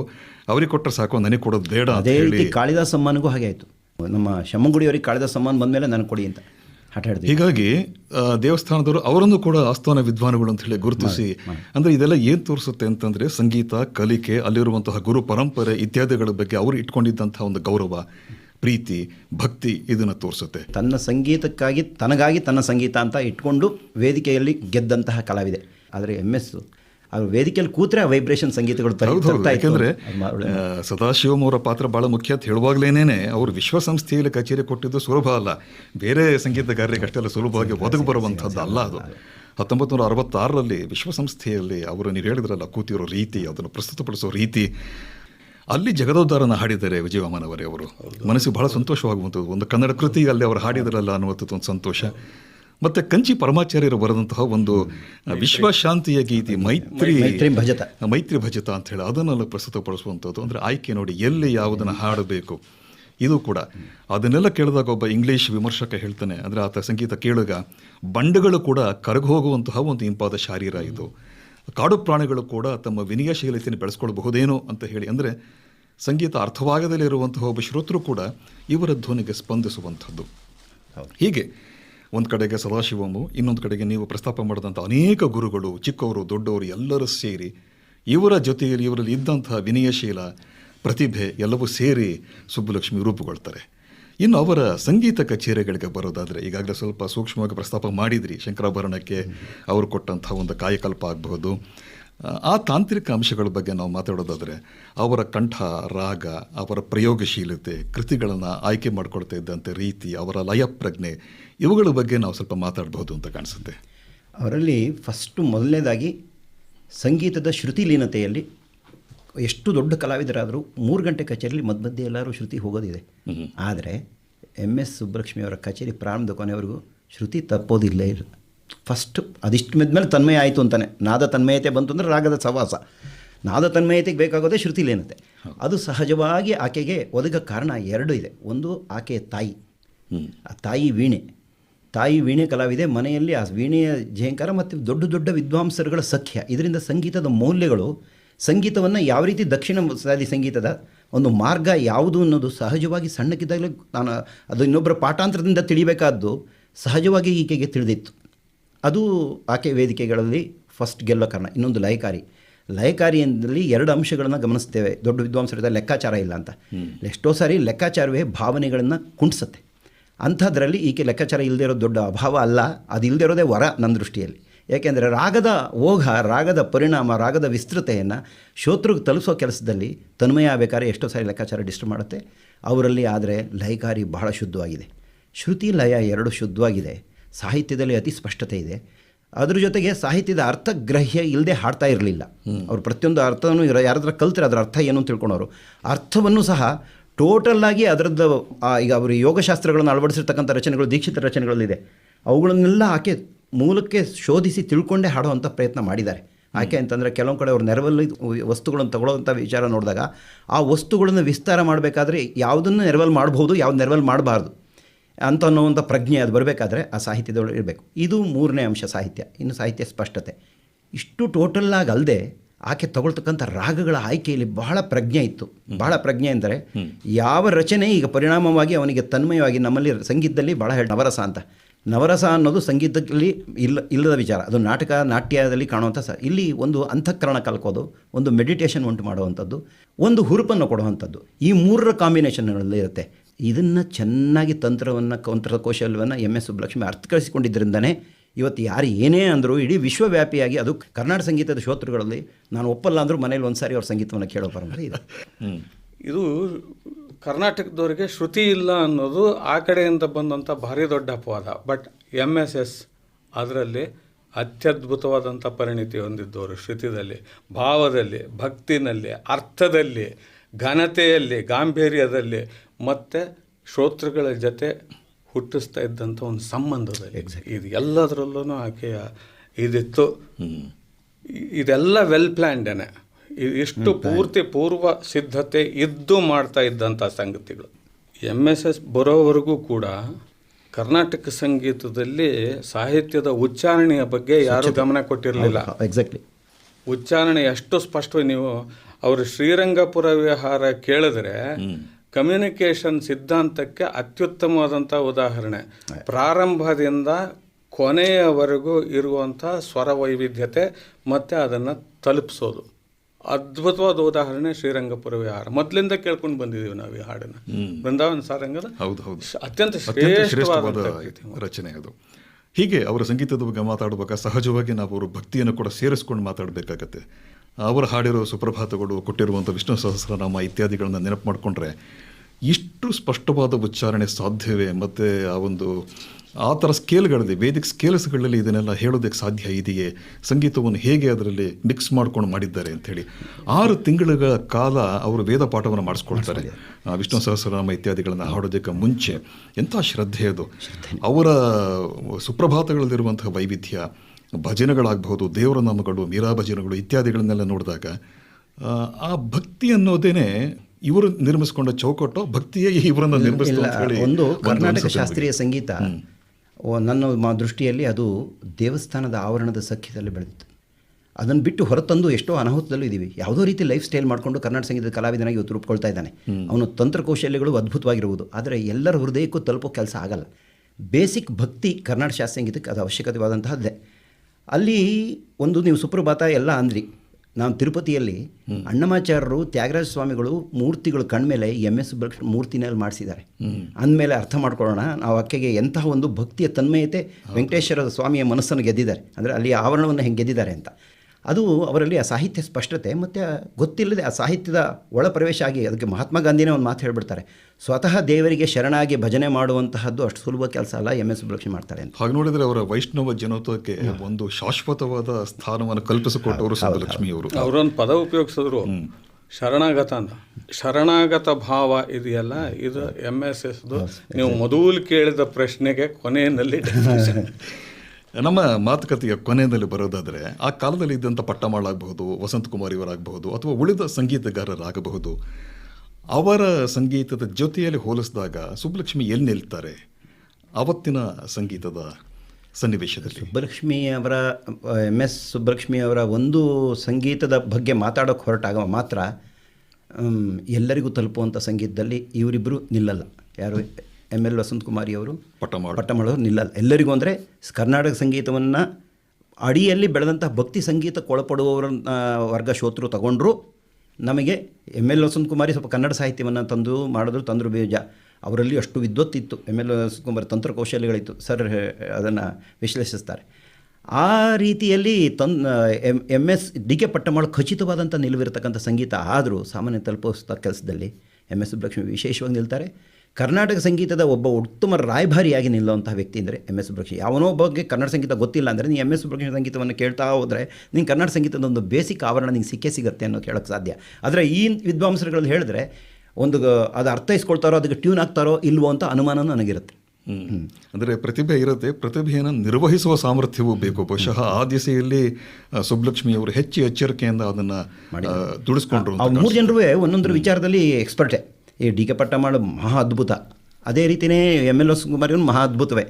Speaker 2: ಅವ್ರಿಗೆ ಕೊಟ್ಟರೆ ಸಾಕು ನನಗೆ ಕೊಡೋದು ಬೇಡ ಅಂತ
Speaker 4: ಅದೇ ರೀತಿ ಕಾಳಿದಾಸ್ ಸಮ್ಮಾನಿಗೂ ಹಾಗೆ ಆಯಿತು. ನಮ್ಮ ಶಮ್ಮಂಗುಡಿಯವರಿಗೆ ಕಾಳಿದಾಸ್ ಸಮ್ಮಾನ ಬಂದಮೇಲೆ ನನಗೆ ಕೊಡಿ ಅಂತ.
Speaker 2: ಹೀಗಾಗಿ ದೇವಸ್ಥಾನದವರು ಅವರನ್ನು ಕೂಡ ಆಸ್ಥಾನ ವಿದ್ವಾನಗಳು ಅಂತ ಹೇಳಿ ಗುರುತಿಸಿ ಅಂದ್ರೆ ಇದೆಲ್ಲ ಏನ್ ತೋರಿಸುತ್ತೆ ಅಂತಂದ್ರೆ ಸಂಗೀತ ಕಲಿಕೆ ಅಲ್ಲಿರುವಂತಹ ಗುರು ಪರಂಪರೆ ಇತ್ಯಾದಿಗಳ ಬಗ್ಗೆ ಅವರು ಇಟ್ಕೊಂಡಿದ್ದಂತಹ ಒಂದು ಗೌರವ ಪ್ರೀತಿ ಭಕ್ತಿ ಇದನ್ನು ತೋರಿಸುತ್ತೆ.
Speaker 4: ತನ್ನ ಸಂಗೀತಕ್ಕಾಗಿ ತನಗಾಗಿ ತನ್ನ ಸಂಗೀತ ಅಂತ ಇಟ್ಕೊಂಡು ವೇದಿಕೆಯಲ್ಲಿ ಗೆದ್ದಂತಹ ಕಲಾವಿದೆ. ಆದರೆ ಎಂ ಎಸ್ ಅವ್ರ ವೇದಿಕೆಯಲ್ಲಿ ಕೂತ್ರೆ ಆ ವೈಬ್ರೇಷನ್ ಸಂಗೀತಗಳು ತರ್ತಾ.
Speaker 2: ಯಾಕೆಂದ್ರೆ ಆ, ಸದಾಶಿವಂ ಅವರ ಪಾತ್ರ ಬಹಳ ಮುಖ್ಯ ಅಂತ ಹೇಳುವಾಗಲೇನೆ ಅವರು ವಿಶ್ವಸಂಸ್ಥೆಯಲ್ಲಿ ಕಚೇರಿ ಕೊಟ್ಟಿದ್ದು ಸುಲಭ ಅಲ್ಲ. ಬೇರೆ ಸಂಗೀತಗಾರರಿಗೆ ಅಷ್ಟೆಲ್ಲ ಸುಲಭವಾಗಿ ಒದಗಿ ಬರುವಂಥದ್ದು ಅಲ್ಲ ಅದು. ಹತ್ತೊಂಬತ್ತು ನೂರ ಅರವತ್ತಾರರಲ್ಲಿ ವಿಶ್ವಸಂಸ್ಥೆಯಲ್ಲಿ ಅವರು ನೀವು ಹೇಳಿದ್ರಲ್ಲ ಕೂತಿರೋ ರೀತಿ ಅದನ್ನು ಪ್ರಸ್ತುತಪಡಿಸೋ ರೀತಿ. ಅಲ್ಲಿ ಜಗದೋದ್ಧಾರನ ಹಾಡಿದ್ದಾರೆ ವಿಜಯವಾಮನವರೇ ಅವರು. ಮನಸ್ಸಿಗೆ ಬಹಳ ಸಂತೋಷವಾಗುವಂಥದ್ದು. ಒಂದು ಕನ್ನಡ ಕೃತಿ ಅಲ್ಲಿ ಅವರು ಹಾಡಿದ್ರಲ್ಲ ಅನ್ನುವಂಥದ್ದು ಒಂದು ಸಂತೋಷ. ಮತ್ತೆ ಕಂಚಿ ಪರಮಾಚಾರ್ಯರು ಬರೆದಂತಹ ಒಂದು ವಿಶ್ವಶಾಂತಿಯ ಗೀತೆ ಮೈತ್ರಿ
Speaker 4: ಭಜತ.
Speaker 2: ಮೈತ್ರಿ ಭಜತ ಅಂತ ಹೇಳಿ ಅದನ್ನೆಲ್ಲ ಪ್ರಸ್ತುತಪಡಿಸುವಂಥದ್ದು. ಅಂದರೆ ಆಯ್ಕೆ ನೋಡಿ ಎಲ್ಲಿ ಯಾವುದನ್ನು ಹಾಡಬೇಕು ಇದು ಕೂಡ. ಅದನ್ನೆಲ್ಲ ಕೇಳಿದಾಗ ಒಬ್ಬ ಇಂಗ್ಲೀಷ್ ವಿಮರ್ಶಕ ಹೇಳ್ತಾನೆ ಅಂದರೆ ಆತ ಸಂಗೀತ ಕೇಳುಗ ಬಂಡುಗಳು ಕೂಡ ಕರಗೋಗುವಂತಹ ಒಂದು ಇಂಪಾದ ಶಾರೀರ ಇದು. ಕಾಡು ಪ್ರಾಣಿಗಳು ಕೂಡ ತಮ್ಮ ವಿನಯಶೀಲತೆಯನ್ನು ಬೆಳೆಸ್ಕೊಳ್ಬಹುದೇನೋ ಅಂತ ಹೇಳಿ ಅಂದರೆ ಸಂಗೀತ ಅರ್ಥವಾಗದಲ್ಲಿ ಇರುವಂತಹ ಒಬ್ಬ ಶ್ರೋತೃ ಕೂಡ ಇವರ ಧ್ವನಿಗೆ ಸ್ಪಂದಿಸುವಂಥದ್ದು. ಹೀಗೆ ಒಂದು ಕಡೆಗೆ ಸದಾಶಿವಮು ಇನ್ನೊಂದು ಕಡೆಗೆ ನೀವು ಪ್ರಸ್ತಾಪ ಮಾಡಿದಂಥ ಅನೇಕ ಗುರುಗಳು ಚಿಕ್ಕವರು ದೊಡ್ಡವರು ಎಲ್ಲರೂ ಸೇರಿ ಇವರ ಜೊತೆಯಲ್ಲಿ ಇವರಲ್ಲಿ ಇದ್ದಂತಹ ವಿನಯಶೀಲ ಪ್ರತಿಭೆ ಎಲ್ಲವೂ ಸೇರಿ ಸುಬ್ಬುಲಕ್ಷ್ಮಿ ರೂಪುಗೊಳ್ತಾರೆ. ಇನ್ನು ಅವರ ಸಂಗೀತ ಕಚೇರಿಗಳಿಗೆ ಬರೋದಾದರೆ ಈಗಾಗಲೇ ಸ್ವಲ್ಪ ಸೂಕ್ಷ್ಮವಾಗಿ ಪ್ರಸ್ತಾಪ ಮಾಡಿದ್ರಿ ಶಂಕರಾಭರಣಕ್ಕೆ. ಅವರು ಕೊಟ್ಟಂತಹ ಒಂದು ಕಾಯಕಲ್ಪ ಆಗಬಹುದು. ಆ ತಾಂತ್ರಿಕ ಅಂಶಗಳ ಬಗ್ಗೆ ನಾವು ಮಾತಾಡೋದಾದರೆ ಅವರ ಕಂಠ ರಾಗ ಅವರ ಪ್ರಯೋಗಶೀಲತೆ ಕೃತಿಗಳನ್ನು ಆಯ್ಕೆ ಮಾಡಿಕೊಡ್ತಾ ಇದ್ದಂಥ ರೀತಿ ಅವರ ಲಯ ಪ್ರಜ್ಞೆ ಇವುಗಳ ಬಗ್ಗೆ ನಾವು ಸ್ವಲ್ಪ ಮಾತಾಡಬಹುದು ಅಂತ ಕಾಣಿಸುತ್ತೆ.
Speaker 4: ಅವರಲ್ಲಿ ಫಸ್ಟು ಮೊದಲನೇದಾಗಿ ಸಂಗೀತದ ಶ್ರುತಿ ಲೀನತೆಯಲ್ಲಿ ಎಷ್ಟು ದೊಡ್ಡ ಕಲಾವಿದರಾದರೂ ಮೂರು ಗಂಟೆ ಕಚೇರಿಯಲ್ಲಿ ಮಧ್ಯ ಮಧ್ಯೆ ಎಲ್ಲರೂ ಶ್ರುತಿ ಹೋಗೋದಿದೆ. ಆದರೆ ಎಂ ಎಸ್ ಸುಬ್ಬಲಕ್ಷ್ಮಿಯವರ ಕಚೇರಿ ಪ್ರಾರಂಭದ ಕೊನೆವರೆಗೂ ಶ್ರುತಿ ತಪ್ಪೋದಿಲ್ಲ ಇಲ್ಲ. ಫಸ್ಟ್ ಅದಿಷ್ಟು ಮೆದ್ಮೇಲೆ ತನ್ಮಯ ಆಯಿತು ಅಂತಾನೆ. ನಾದ ತನ್ಮಯತೆ ಬಂತು ಅಂದರೆ ರಾಗದ ಸವಾಸ ನಾದ ತನ್ಮಯತೆಗೆ ಬೇಕಾಗೋದೇ ಶ್ರುತಿ ಲೀನತೆ. ಅದು ಸಹಜವಾಗಿ ಆಕೆಗೆ ಒದಗ ಕಾರಣ ಎರಡು ಇದೆ. ಒಂದು ಆಕೆಯ ತಾಯಿ. ಆ ತಾಯಿ ವೀಣೆ. ತಾಯಿ ವೀಣೆ ಕಲಾವಿದೆ. ಮನೆಯಲ್ಲಿ ಆ ವೀಣೆಯ ಜಯಂಕರ ಮತ್ತು ದೊಡ್ಡ ದೊಡ್ಡ ವಿದ್ವಾಂಸರುಗಳ ಸಖ್ಯ. ಇದರಿಂದ ಸಂಗೀತದ ಮೌಲ್ಯಗಳು ಸಂಗೀತವನ್ನು ಯಾವ ರೀತಿ ದಕ್ಷಿಣ ಸಾದಿ ಸಂಗೀತದ ಒಂದು ಮಾರ್ಗ ಯಾವುದು ಅನ್ನೋದು ಸಹಜವಾಗಿ ಸಣ್ಣಕ್ಕಿದ್ದಾಗಲೇ ನಾನು ಅದು ಇನ್ನೊಬ್ಬರ ಪಾಠಾಂತರದಿಂದ ತಿಳಿಬೇಕಾದ್ದು ಸಹಜವಾಗಿ ಈಕೆಗೆ ತಿಳಿದಿತ್ತು. ಅದು ಆಕೆ ವೇದಿಕೆಗಳಲ್ಲಿ ಫಸ್ಟ್ ಗೆಲ್ಲೋ ಕಾರಣ. ಇನ್ನೊಂದು ಲಯಕಾರಿ. ಲಯಕಾರಿಯಲ್ಲಿ ಎರಡು ಅಂಶಗಳನ್ನು ಗಮನಿಸ್ತೇವೆ. ದೊಡ್ಡ ವಿದ್ವಾಂಸರ ಲೆಕ್ಕಾಚಾರ ಇಲ್ಲ ಅಂತ. ಎಷ್ಟೋ ಸಾರಿ ಲೆಕ್ಕಾಚಾರವೇ ಭಾವನೆಗಳನ್ನು ಕುಂಟಿಸುತ್ತೆ ಅಂಥದ್ರಲ್ಲಿ ಈಕೆ ಲೆಕ್ಕಾಚಾರ ಇಲ್ಲದೆ ಇರೋದು ದೊಡ್ಡ ಅಭಾವ ಅಲ್ಲ. ಅದು ಇಲ್ಲದೆ ಇರೋದೇ ವರ ನನ್ನ ದೃಷ್ಟಿಯಲ್ಲಿ. ಏಕೆಂದರೆ ರಾಗದ ಓಘ ರಾಗದ ಪರಿಣಾಮ ರಾಗದ ವಿಸ್ತೃತೆಯನ್ನು ಶೋತೃಗೆ ತಲುಪಿಸೋ ಕೆಲಸದಲ್ಲಿ ತನ್ಮಯ ಆಗಬೇಕಾದ್ರೆ ಎಷ್ಟೋ ಸಾರಿ ಲೆಕ್ಕಾಚಾರ ಡಿಸ್ಟರ್ಬ್ ಮಾಡುತ್ತೆ. ಅವರಲ್ಲಿ ಆದರೆ ಲಯಕಾರಿ ಬಹಳ ಶುದ್ಧವಾಗಿದೆ. ಶ್ರುತಿ ಲಯ ಎರಡು ಶುದ್ಧವಾಗಿದೆ. ಸಾಹಿತ್ಯದಲ್ಲಿ ಅತಿ ಸ್ಪಷ್ಟತೆ ಇದೆ. ಅದ್ರ ಜೊತೆಗೆ ಸಾಹಿತ್ಯದ ಅರ್ಥಗ್ರಹ್ಯ ಇಲ್ಲದೆ ಹಾಡ್ತಾ ಇರಲಿಲ್ಲ. ಅವ್ರು ಪ್ರತಿಯೊಂದು ಅರ್ಥವನ್ನು ಯಾರಾದ್ರೂ ಕಲ್ತಿರ ಅದರ ಅರ್ಥ ಏನು ಅಂತ ತಿಳ್ಕೊಂಡವರು. ಅರ್ಥವನ್ನು ಸಹ ಟೋಟಲ್ಲಾಗಿ ಅದರದ್ದು ಈಗ ಅವರು ಯೋಗಶಾಸ್ತ್ರಗಳನ್ನು ಅಳವಡಿಸಿರ್ತಕ್ಕಂಥ ರಚನೆಗಳು ದೀಕ್ಷಿತ ರಚನೆಗಳಲ್ಲಿದೆ. ಅವುಗಳನ್ನೆಲ್ಲ ಆಕೆ ಮೂಲಕ್ಕೆ ಶೋಧಿಸಿ ತಿಳ್ಕೊಂಡೇ ಹಾಡುವಂಥ ಪ್ರಯತ್ನ ಮಾಡಿದ್ದಾರೆ. ಆಕೆ ಅಂತಂದರೆ ಕೆಲವೊಂದು ಕಡೆ ಅವ್ರು ನೆರವಲ್ಲಿ ವಸ್ತುಗಳನ್ನು ತಗೊಳ್ಳೋವಂಥ ವಿಚಾರ ನೋಡಿದಾಗ ಆ ವಸ್ತುಗಳನ್ನು ವಿಸ್ತಾರ ಮಾಡಬೇಕಾದ್ರೆ ಯಾವುದನ್ನು ನೆರವಲ್ಲಿ ಮಾಡ್ಬೋದು ಯಾವ್ದು ನೆರವಲ್ಲಿ ಮಾಡಬಾರ್ದು. ಅಂತ ಅನ್ನೋವಂಥ ಪ್ರಜ್ಞೆ ಅದು ಬರಬೇಕಾದ್ರೆ ಆ ಸಾಹಿತ್ಯದೊಳಗೆ ಇರಬೇಕು. ಇದು ಮೂರನೇ ಅಂಶ ಸಾಹಿತ್ಯ. ಇನ್ನು ಸಾಹಿತ್ಯ ಸ್ಪಷ್ಟತೆ. ಇಷ್ಟು ಟೋಟಲ್ಲಾಗಿ ಅಲ್ಲದೆ ಆಕೆ ತಗೊಳ್ತಕ್ಕಂಥ ರಾಗಗಳ ಆಯ್ಕೆಯಲ್ಲಿ ಬಹಳ ಪ್ರಜ್ಞೆ ಇತ್ತು. ಬಹಳ ಪ್ರಜ್ಞೆ ಎಂದರೆ ಯಾವ ರಚನೆ ಈಗ ಪರಿಣಾಮವಾಗಿ ಅವನಿಗೆ ತನ್ಮಯವಾಗಿ ನಮ್ಮಲ್ಲಿ ಸಂಗೀತದಲ್ಲಿ ಬಹಳ ಹೇಳಿ ನವರಸ ಅಂತ. ನವರಸ ಅನ್ನೋದು ಸಂಗೀತದಲ್ಲಿ ಇಲ್ಲ ಇಲ್ಲದ ವಿಚಾರ. ಅದು ನಾಟಕ ನಾಟ್ಯದಲ್ಲಿ ಕಾಣುವಂಥ ಸ ಇಲ್ಲಿ ಒಂದು ಅಂತಃಕರಣ ಕಲ್ಕೋದು ಒಂದು ಮೆಡಿಟೇಷನ್ ಉಂಟು ಮಾಡುವಂಥದ್ದು ಒಂದು ಹುರುಪನ್ನು ಕೊಡುವಂಥದ್ದು. ಈ ಮೂರರ ಕಾಂಬಿನೇಷನ್ಗಳಲ್ಲಿ ಇರುತ್ತೆ ಇದನ್ನು ಚೆನ್ನಾಗಿ ತಂತ್ರವನ್ನು ತಂತ್ರ ಕೌಶಲ್ಯವನ್ನು ಎಂ ಎಸ್ ಸುಬ್ಬಲಕ್ಷ್ಮಿ ಅರ್ಥಕರಿಸಿಕೊಂಡಿದ್ದರಿಂದನೇ ಇವತ್ತು ಯಾರು ಏನೇ ಅಂದರೂ ಇಡೀ ವಿಶ್ವವ್ಯಾಪಿಯಾಗಿ ಅದು ಕರ್ನಾಟಕ ಸಂಗೀತದ ಶ್ರೋತೃಗಳಲ್ಲಿ ನಾನು ಒಪ್ಪಲ್ಲ ಅಂದರೂ ಮನೇಲಿ ಒಂದು ಸಾರಿ ಅವ್ರ ಸಂಗೀತವನ್ನು ಕೇಳೋ ಪರಂಪರೆ ಇದೆ.
Speaker 3: ಇದು ಕರ್ನಾಟಕದವರಿಗೆ ಶ್ರುತಿ ಇಲ್ಲ ಅನ್ನೋದು ಆ ಕಡೆಯಿಂದ ಬಂದಂಥ ಭಾರಿ ದೊಡ್ಡ ಅಪವಾದ. ಬಟ್ ಎಂ ಎಸ್ ಎಸ್ ಅದರಲ್ಲಿ ಅತ್ಯದ್ಭುತವಾದಂಥ ಪರಿಣಿತಿ ಹೊಂದಿದ್ದವರು ಶ್ರುತಿದಲ್ಲಿ ಭಾವದಲ್ಲಿ ಭಕ್ತಿನಲ್ಲಿ ಅರ್ಥದಲ್ಲಿ ಘನತೆಯಲ್ಲಿ ಗಾಂಭೀರ್ಯದಲ್ಲಿ ಮತ್ತು ಶ್ರೋತೃಗಳ ಜೊತೆ ಹುಟ್ಟಿಸ್ತಾ ಇದ್ದಂಥ ಒಂದು ಸಂಬಂಧದಲ್ಲಿ. ಇದು ಎಲ್ಲದರಲ್ಲೂ ಆಕೆಯ ಇದಿತ್ತು. ಇದೆಲ್ಲ ವೆಲ್ ಪ್ಲ್ಯಾಂಡೇನೆ ಇಷ್ಟು ಪೂರ್ತಿ ಪೂರ್ವ ಸಿದ್ಧತೆ ಇದ್ದು ಮಾಡ್ತಾ ಇದ್ದಂಥ ಸಂಗತಿಗಳು. ಎಂ ಎಸ್ ಎಸ್ ಬರೋವರೆಗೂ ಕೂಡ ಕರ್ನಾಟಕ ಸಂಗೀತದಲ್ಲಿ ಸಾಹಿತ್ಯದ ಉಚ್ಚಾರಣೆಯ ಬಗ್ಗೆ ಯಾರೂ ಗಮನ ಕೊಟ್ಟಿರಲಿಲ್ಲ.
Speaker 4: ಎಕ್ಸಾಕ್ಟ್ಲಿ
Speaker 3: ಉಚ್ಚಾರಣೆ ಎಷ್ಟು ಸ್ಪಷ್ಟವಾಗಿ ನೀವು ಅವರು ಶ್ರೀರಂಗಪುರ ವಿಹಾರ ಕೇಳಿದ್ರೆ ಕಮ್ಯುನಿಕೇಷನ್ ಸಿದ್ಧಾಂತಕ್ಕೆ ಅತ್ಯುತ್ತಮವಾದಂಥ ಉದಾಹರಣೆ. ಪ್ರಾರಂಭದಿಂದ ಕೊನೆಯವರೆಗೂ ಇರುವಂಥ ಸ್ವರ ವೈವಿಧ್ಯತೆ ಮತ್ತು ಅದನ್ನು ತಲುಪಿಸೋದು. ಅದ್ಭುತವಾದ ಉದಾಹರಣೆ ಶ್ರೀರಂಗಪುರ ವಿಹಾರ. ಮೊದಲಿಂದ ಕೇಳ್ಕೊಂಡು ಬಂದಿದ್ದೀವಿ ನಾವು ಈ ಹಾಡನ್ನ. ಬೃಂದಾವನ ಸಾರಂಗದ
Speaker 2: ಹೌದು ಹೌದು.
Speaker 3: ಅತ್ಯಂತ
Speaker 2: ಶ್ರೇಷ್ಠವಾದ ರಚನೆ ಅದು. ಹೀಗೆ ಅವರ ಸಂಗೀತದ ಬಗ್ಗೆ ಮಾತಾಡುವಾಗ ಸಹಜವಾಗಿ ನಾವು ಅವರ ಭಕ್ತಿಯನ್ನು ಕೂಡ ಸೇರಿಸ್ಕೊಂಡು ಮಾತಾಡಬೇಕಾಗತ್ತೆ. ಅವರು ಹಾಡಿರೋ ಸುಪ್ರಭಾತಗಳು, ಕೊಟ್ಟಿರುವಂಥ ವಿಷ್ಣು ಸಹಸ್ರನಾಮ ಇತ್ಯಾದಿಗಳನ್ನು ನೆನಪು ಮಾಡಿಕೊಂಡ್ರೆ ಇಷ್ಟು ಸ್ಪಷ್ಟವಾದ ಉಚ್ಚಾರಣೆ ಸಾಧ್ಯವೇ? ಮತ್ತು ಆ ಒಂದು, ಆ ಥರ ಸ್ಕೇಲ್ಗಳಲ್ಲಿ, ವೇದಿಕ್ ಸ್ಕೇಲ್ಸ್ಗಳಲ್ಲಿ ಇದನ್ನೆಲ್ಲ ಹೇಳೋದಕ್ಕೆ ಸಾಧ್ಯ ಇದೆಯೇ? ಸಂಗೀತವನ್ನು ಹೇಗೆ ಅದರಲ್ಲಿ ಮಿಕ್ಸ್ ಮಾಡ್ಕೊಂಡು ಮಾಡಿದ್ದಾರೆ ಅಂಥೇಳಿ. ಆರು ತಿಂಗಳ ಕಾಲ ಅವರು ವೇದ ಪಾಠವನ್ನು ಮಾಡಿಸ್ಕೊಳ್ತಾರೆ. ವಿಷ್ಣು ಸಹಸ್ರನಾಮ ಇತ್ಯಾದಿಗಳನ್ನು ಹಾಡೋದಕ್ಕೆ ಮುಂಚೆ. ಎಂಥ ಶ್ರದ್ಧೆ ಅದು. ಅವರ ಸುಪ್ರಭಾತಗಳಲ್ಲಿರುವಂತಹ ವೈವಿಧ್ಯ ಭಜನೆಗಳಾಗಬಹುದು ದೇವರ ನಾಮಗಳು ಮೀರಾ ಭಜನೆಗಳು ಇತ್ಯಾದಿಗಳನ್ನೆಲ್ಲ ನೋಡಿದಾಗ ಆ, ಭಕ್ತಿ ಅನ್ನೋದೇನೆ ಇವರು ನಿರ್ಮಿಸಿಕೊಂಡ ಚೌಕಟ್ಟು ಭಕ್ತಿಯೇ ಇವರನ್ನು ನಿರ್ಮಿಸಿಲ್ಲ
Speaker 4: ಒಂದು ಕರ್ನಾಟಕ ಶಾಸ್ತ್ರೀಯ ಸಂಗೀತ. ನನ್ನ ದೃಷ್ಟಿಯಲ್ಲಿ ಅದು ದೇವಸ್ಥಾನದ ಆವರಣದ ಸಖ್ಯದಲ್ಲಿ ಬೆಳೆದಿತ್ತು. ಅದನ್ನು ಬಿಟ್ಟು ಹೊರತಂದು ಎಷ್ಟೋ ಅನಾಹುತದಲ್ಲೂ ಇದ್ದೀವಿ ಯಾವುದೋ ರೀತಿ ಲೈಫ್ ಸ್ಟೈಲ್ ಮಾಡಿಕೊಂಡು ಕರ್ನಾಟಕ ಸಂಗೀತದ ಕಲಾವಿದನಾಗಿ ಇವತ್ತು ರೂಪುಕೊಳ್ತಾ ಇದ್ದಾನೆ. ಅವನು ತಂತ್ರ ಕೌಶಲ್ಯಗಳು ಅದ್ಭುತವಾಗಿರುವುದು ಆದರೆ ಎಲ್ಲರ ಹೃದಯಕ್ಕೂ ತಲುಪೋ ಕೆಲಸ ಆಗಲ್ಲ. ಬೇಸಿಕ್ ಭಕ್ತಿ ಕರ್ನಾಟಕ ಶಾಸ್ತ್ರೀಯ ಸಂಗೀತಕ್ಕೆ ಅದು ಅವಶ್ಯಕತೆವಾದಂತಹದ್ದೇ. ಅಲ್ಲಿ ಒಂದು ನೀವು ಸುಪ್ರಭಾತ ಎಲ್ಲ ಅಂದ್ರಿ. ನಾವು ತಿರುಪತಿಯಲ್ಲಿ ಅಣ್ಣಮಾಚಾರ್ಯರು ತ್ಯಾಗರಾಜ ಸ್ವಾಮಿಗಳು ಮೂರ್ತಿಗಳು ಕಣ್ಮೇಲೆ ಎಂ ಎಸ್ ಮೂರ್ತಿನಲ್ಲಿ ಮಾಡಿಸಿದ್ದಾರೆ. ಅಂದಮೇಲೆ ಅರ್ಥ ಮಾಡ್ಕೊಳ್ಳೋಣ ನಾವು ಅಕ್ಕೆಗೆ ಎಂತಹ ಒಂದು ಭಕ್ತಿಯ ತನ್ಮಯತೆ ವೆಂಕಟೇಶ್ವರ ಸ್ವಾಮಿಯ ಮನಸ್ಸನ್ನು ಗೆದ್ದಿದ್ದಾರೆ. ಅಂದರೆ ಅಲ್ಲಿ ಆವರಣವನ್ನು ಹೆಂಗೆ ಗೆದ್ದಿದ್ದಾರೆ ಅಂತ. ಅದು ಅವರಲ್ಲಿ ಆ ಸಾಹಿತ್ಯ ಸ್ಪಷ್ಟತೆ ಮತ್ತು ಗೊತ್ತಿಲ್ಲದೆ ಆ ಸಾಹಿತ್ಯದ ಒಳ ಪ್ರವೇಶ ಆಗಿ ಅದಕ್ಕೆ ಮಹಾತ್ಮ ಗಾಂಧಿನೇ ಒಂದು ಮಾತು ಹೇಳ್ಬಿಡ್ತಾರೆ. ಸ್ವತಃ ದೇವರಿಗೆ ಶರಣಾಗಿ ಭಜನೆ ಮಾಡುವಂತಹದ್ದು ಅಷ್ಟು ಸುಲಭ ಕೆಲಸ ಅಲ್ಲ ಎಂ ಎಸ್ ಸುಬ್ಲಕ್ಷ್ಮಿ ಮಾಡ್ತಾರೆ ಅಂತ.
Speaker 2: ಹಾಗೆ ನೋಡಿದರೆ ಅವರ ವೈಷ್ಣವ ಜನತ್ವಕ್ಕೆ ಒಂದು ಶಾಶ್ವತವಾದ ಸ್ಥಾನವನ್ನು ಕಲ್ಪಿಸಿಕೊಟ್ಟವರು ಸುಬ್ಬಲಕ್ಷ್ಮಿಯವರು
Speaker 3: ಅವರೊಂದು ಪದ ಉಪಯೋಗಿಸಿದ್ರು. ಶರಣಾಗತ ಅಂತ. ಶರಣಾಗತ ಭಾವ ಇದೆಯಲ್ಲ ಇದು ಎಂ ಎಸ್ ಎಸ್ ನೀವು ಮೊದಲು ಕೇಳಿದ ಪ್ರಶ್ನೆಗೆ ಕೊನೆಯಲ್ಲಿ.
Speaker 2: ನಮ್ಮ ಮಾತುಕತೆಯ ಕೊನೆಯಲ್ಲಿ ಬರೋದಾದರೆ, ಆ ಕಾಲದಲ್ಲಿ ಇದ್ದಂಥ ಪಟ್ಟಮಾಳಾಗಬಹುದು, ವಸಂತ ಕುಮಾರ್ ಇವರಾಗಬಹುದು ಅಥವಾ ಉಳಿದ ಸಂಗೀತಗಾರರಾಗಬಹುದು, ಅವರ ಸಂಗೀತದ ಜೊತೆಯಲ್ಲಿ ಹೋಲಿಸಿದಾಗ ಸುಬ್ಬಲಕ್ಷ್ಮಿ ಎಲ್ಲಿ ನಿಲ್ತಾರೆ? ಅವತ್ತಿನ ಸಂಗೀತದ ಸನ್ನಿವೇಶದಲ್ಲಿ.
Speaker 4: ಸುಬ್ಬಲಕ್ಷ್ಮಿ ಅವರ ಎಂ ಎಸ್ ಸುಬ್ಬಲಕ್ಷ್ಮಿ ಅವರ ಒಂದು ಸಂಗೀತದ ಬಗ್ಗೆ ಮಾತಾಡೋಕ್ಕೆ ಹೊರಟಾಗ ಮಾತ್ರ ಎಲ್ಲರಿಗೂ ತಲುಪುವಂಥ ಸಂಗೀತದಲ್ಲಿ ಇವರಿಬ್ಬರು ನಿಲ್ಲಲ್ಲ. ಯಾರು ಎಂ ಎಲ್ ವಸಂತ ಕುಮಾರಿ ಅವರು
Speaker 2: ಪಟ್ಟಮಾಳು.
Speaker 4: ಪಟ್ಟಮಾಳವರು ನಿಲ್ಲಲ್ಲ. ಎಲ್ಲರಿಗೂ ಅಂದರೆ ಕರ್ನಾಟಕ ಸಂಗೀತವನ್ನು ಅಡಿಯಲ್ಲಿ ಬೆಳೆದಂಥ ಭಕ್ತಿ ಸಂಗೀತಕ್ಕೆ ಒಳಪಡುವವರ ವರ್ಗ ಶ್ರೋತರು ತಗೊಂಡ್ರು. ನಮಗೆ ಎಂ ಎಲ್ ವಸಂತ ಕುಮಾರಿ ಸ್ವಲ್ಪ ಕನ್ನಡ ಸಾಹಿತ್ಯವನ್ನು ತಂದು ಮಾಡಿದ್ರು ತಂದರು ಬೀಜ. ಅವರಲ್ಲಿ ಅಷ್ಟು ವಿದ್ವತ್ತಿತ್ತು ಎಂ ಎಲ್ ವಸಂತ ಕುಮಾರ್ ತಂತ್ರ ಕೌಶಲ್ಯಗಳಿತ್ತು. ಸರ್ ಅದನ್ನು ವಿಶ್ಲೇಷಿಸ್ತಾರೆ. ಆ ರೀತಿಯಲ್ಲಿ ತನ್ M M S D K Pattammal ಖಚಿತವಾದಂಥ ನಿಲುವಿರತಕ್ಕಂಥ ಸಂಗೀತ ಆದರೂ ಸಾಮಾನ್ಯ ತಲುಪಿಸ್ತಾ ಕೆಲಸದಲ್ಲಿ ಎಂ ಎಸ್ ಸುಬ್ಬಲಕ್ಷ್ಮಿ ವಿಶೇಷವಾಗಿ ನಿಲ್ತಾರೆ. ಕರ್ನಾಟಕ ಸಂಗೀತದ ಒಬ್ಬ ಉತ್ತಮ ರಾಯಭಾರಿಯಾಗಿ ನಿಲ್ಲುವಂತಹ ವ್ಯಕ್ತಿ ಅಂದರೆ ಎಂ ಎಸ್ ಸುಬ್ರಹ್ಮಣ್ಯ ಯಾವನೋ ಬಗ್ಗೆ ಕನ್ನಡ ಸಂಗೀತ ಗೊತ್ತಿಲ್ಲ ಅಂದರೆ ನೀ ಎಂ ಎಸ್ ಸುಬ್ರಹ್ಮಣ್ಯ ಸಂಗೀತವನ್ನು ಕೇಳ್ತಾ ಹೋದರೆ ನೀನು ಕನ್ನಡ ಸಂಗೀತದ ಒಂದು ಬೇಸಿಕ್ ಆವರಣ ನಿಂಗೆ ಸಿಕ್ಕೇ ಸಿಗುತ್ತೆ ಅನ್ನೋ ಕೇಳೋಕ್ಕೆ ಸಾಧ್ಯ. ಆದರೆ ಈ ವಿದ್ವಾಂಸರುಗಳು ಹೇಳಿದ್ರೆ ಒಂದು ಅದು ಅರ್ಥೈಸ್ಕೊಳ್ತಾರೋ ಅದಕ್ಕೆ ಟ್ಯೂನ್ ಆಗ್ತಾರೋ ಇಲ್ವೋ ಅಂತ ಅನುಮಾನ ನನಗಿರುತ್ತೆ.
Speaker 2: ಹ್ಞೂ ಅಂದ್ರೆ ಪ್ರತಿಭೆ ಇರುತ್ತೆ ಪ್ರತಿಭೆಯನ್ನು ನಿರ್ವಹಿಸುವ ಸಾಮರ್ಥ್ಯವೂ ಬೇಕು. ಬಹುಶಃ ಆ ದಿಸೆಯಲ್ಲಿ ಸುಬ್ಲಕ್ಷ್ಮಿಯವರು ಹೆಚ್ಚು ಎಚ್ಚರಿಕೆಯಿಂದ ಅದನ್ನು ದುಡಿಸ್ಕೊಂಡ್ರು
Speaker 4: ಮೂರು ಜನರು ಒಂದೊಂದು ವಿಚಾರದಲ್ಲಿ ಎಕ್ಸ್ಪರ್ಟೇ ಈ ಡಿ ಕೆ ಪಟ್ಟಮಾಳು ಮಹಾ ಅದ್ಭುತ. ಅದೇ ರೀತಿಯೇ ಎಂ ಎಲ್ ಎಸ್ ಕುಮಾರಿಯನ್ ಮಹಾ ಅದ್ಭುತವೇ.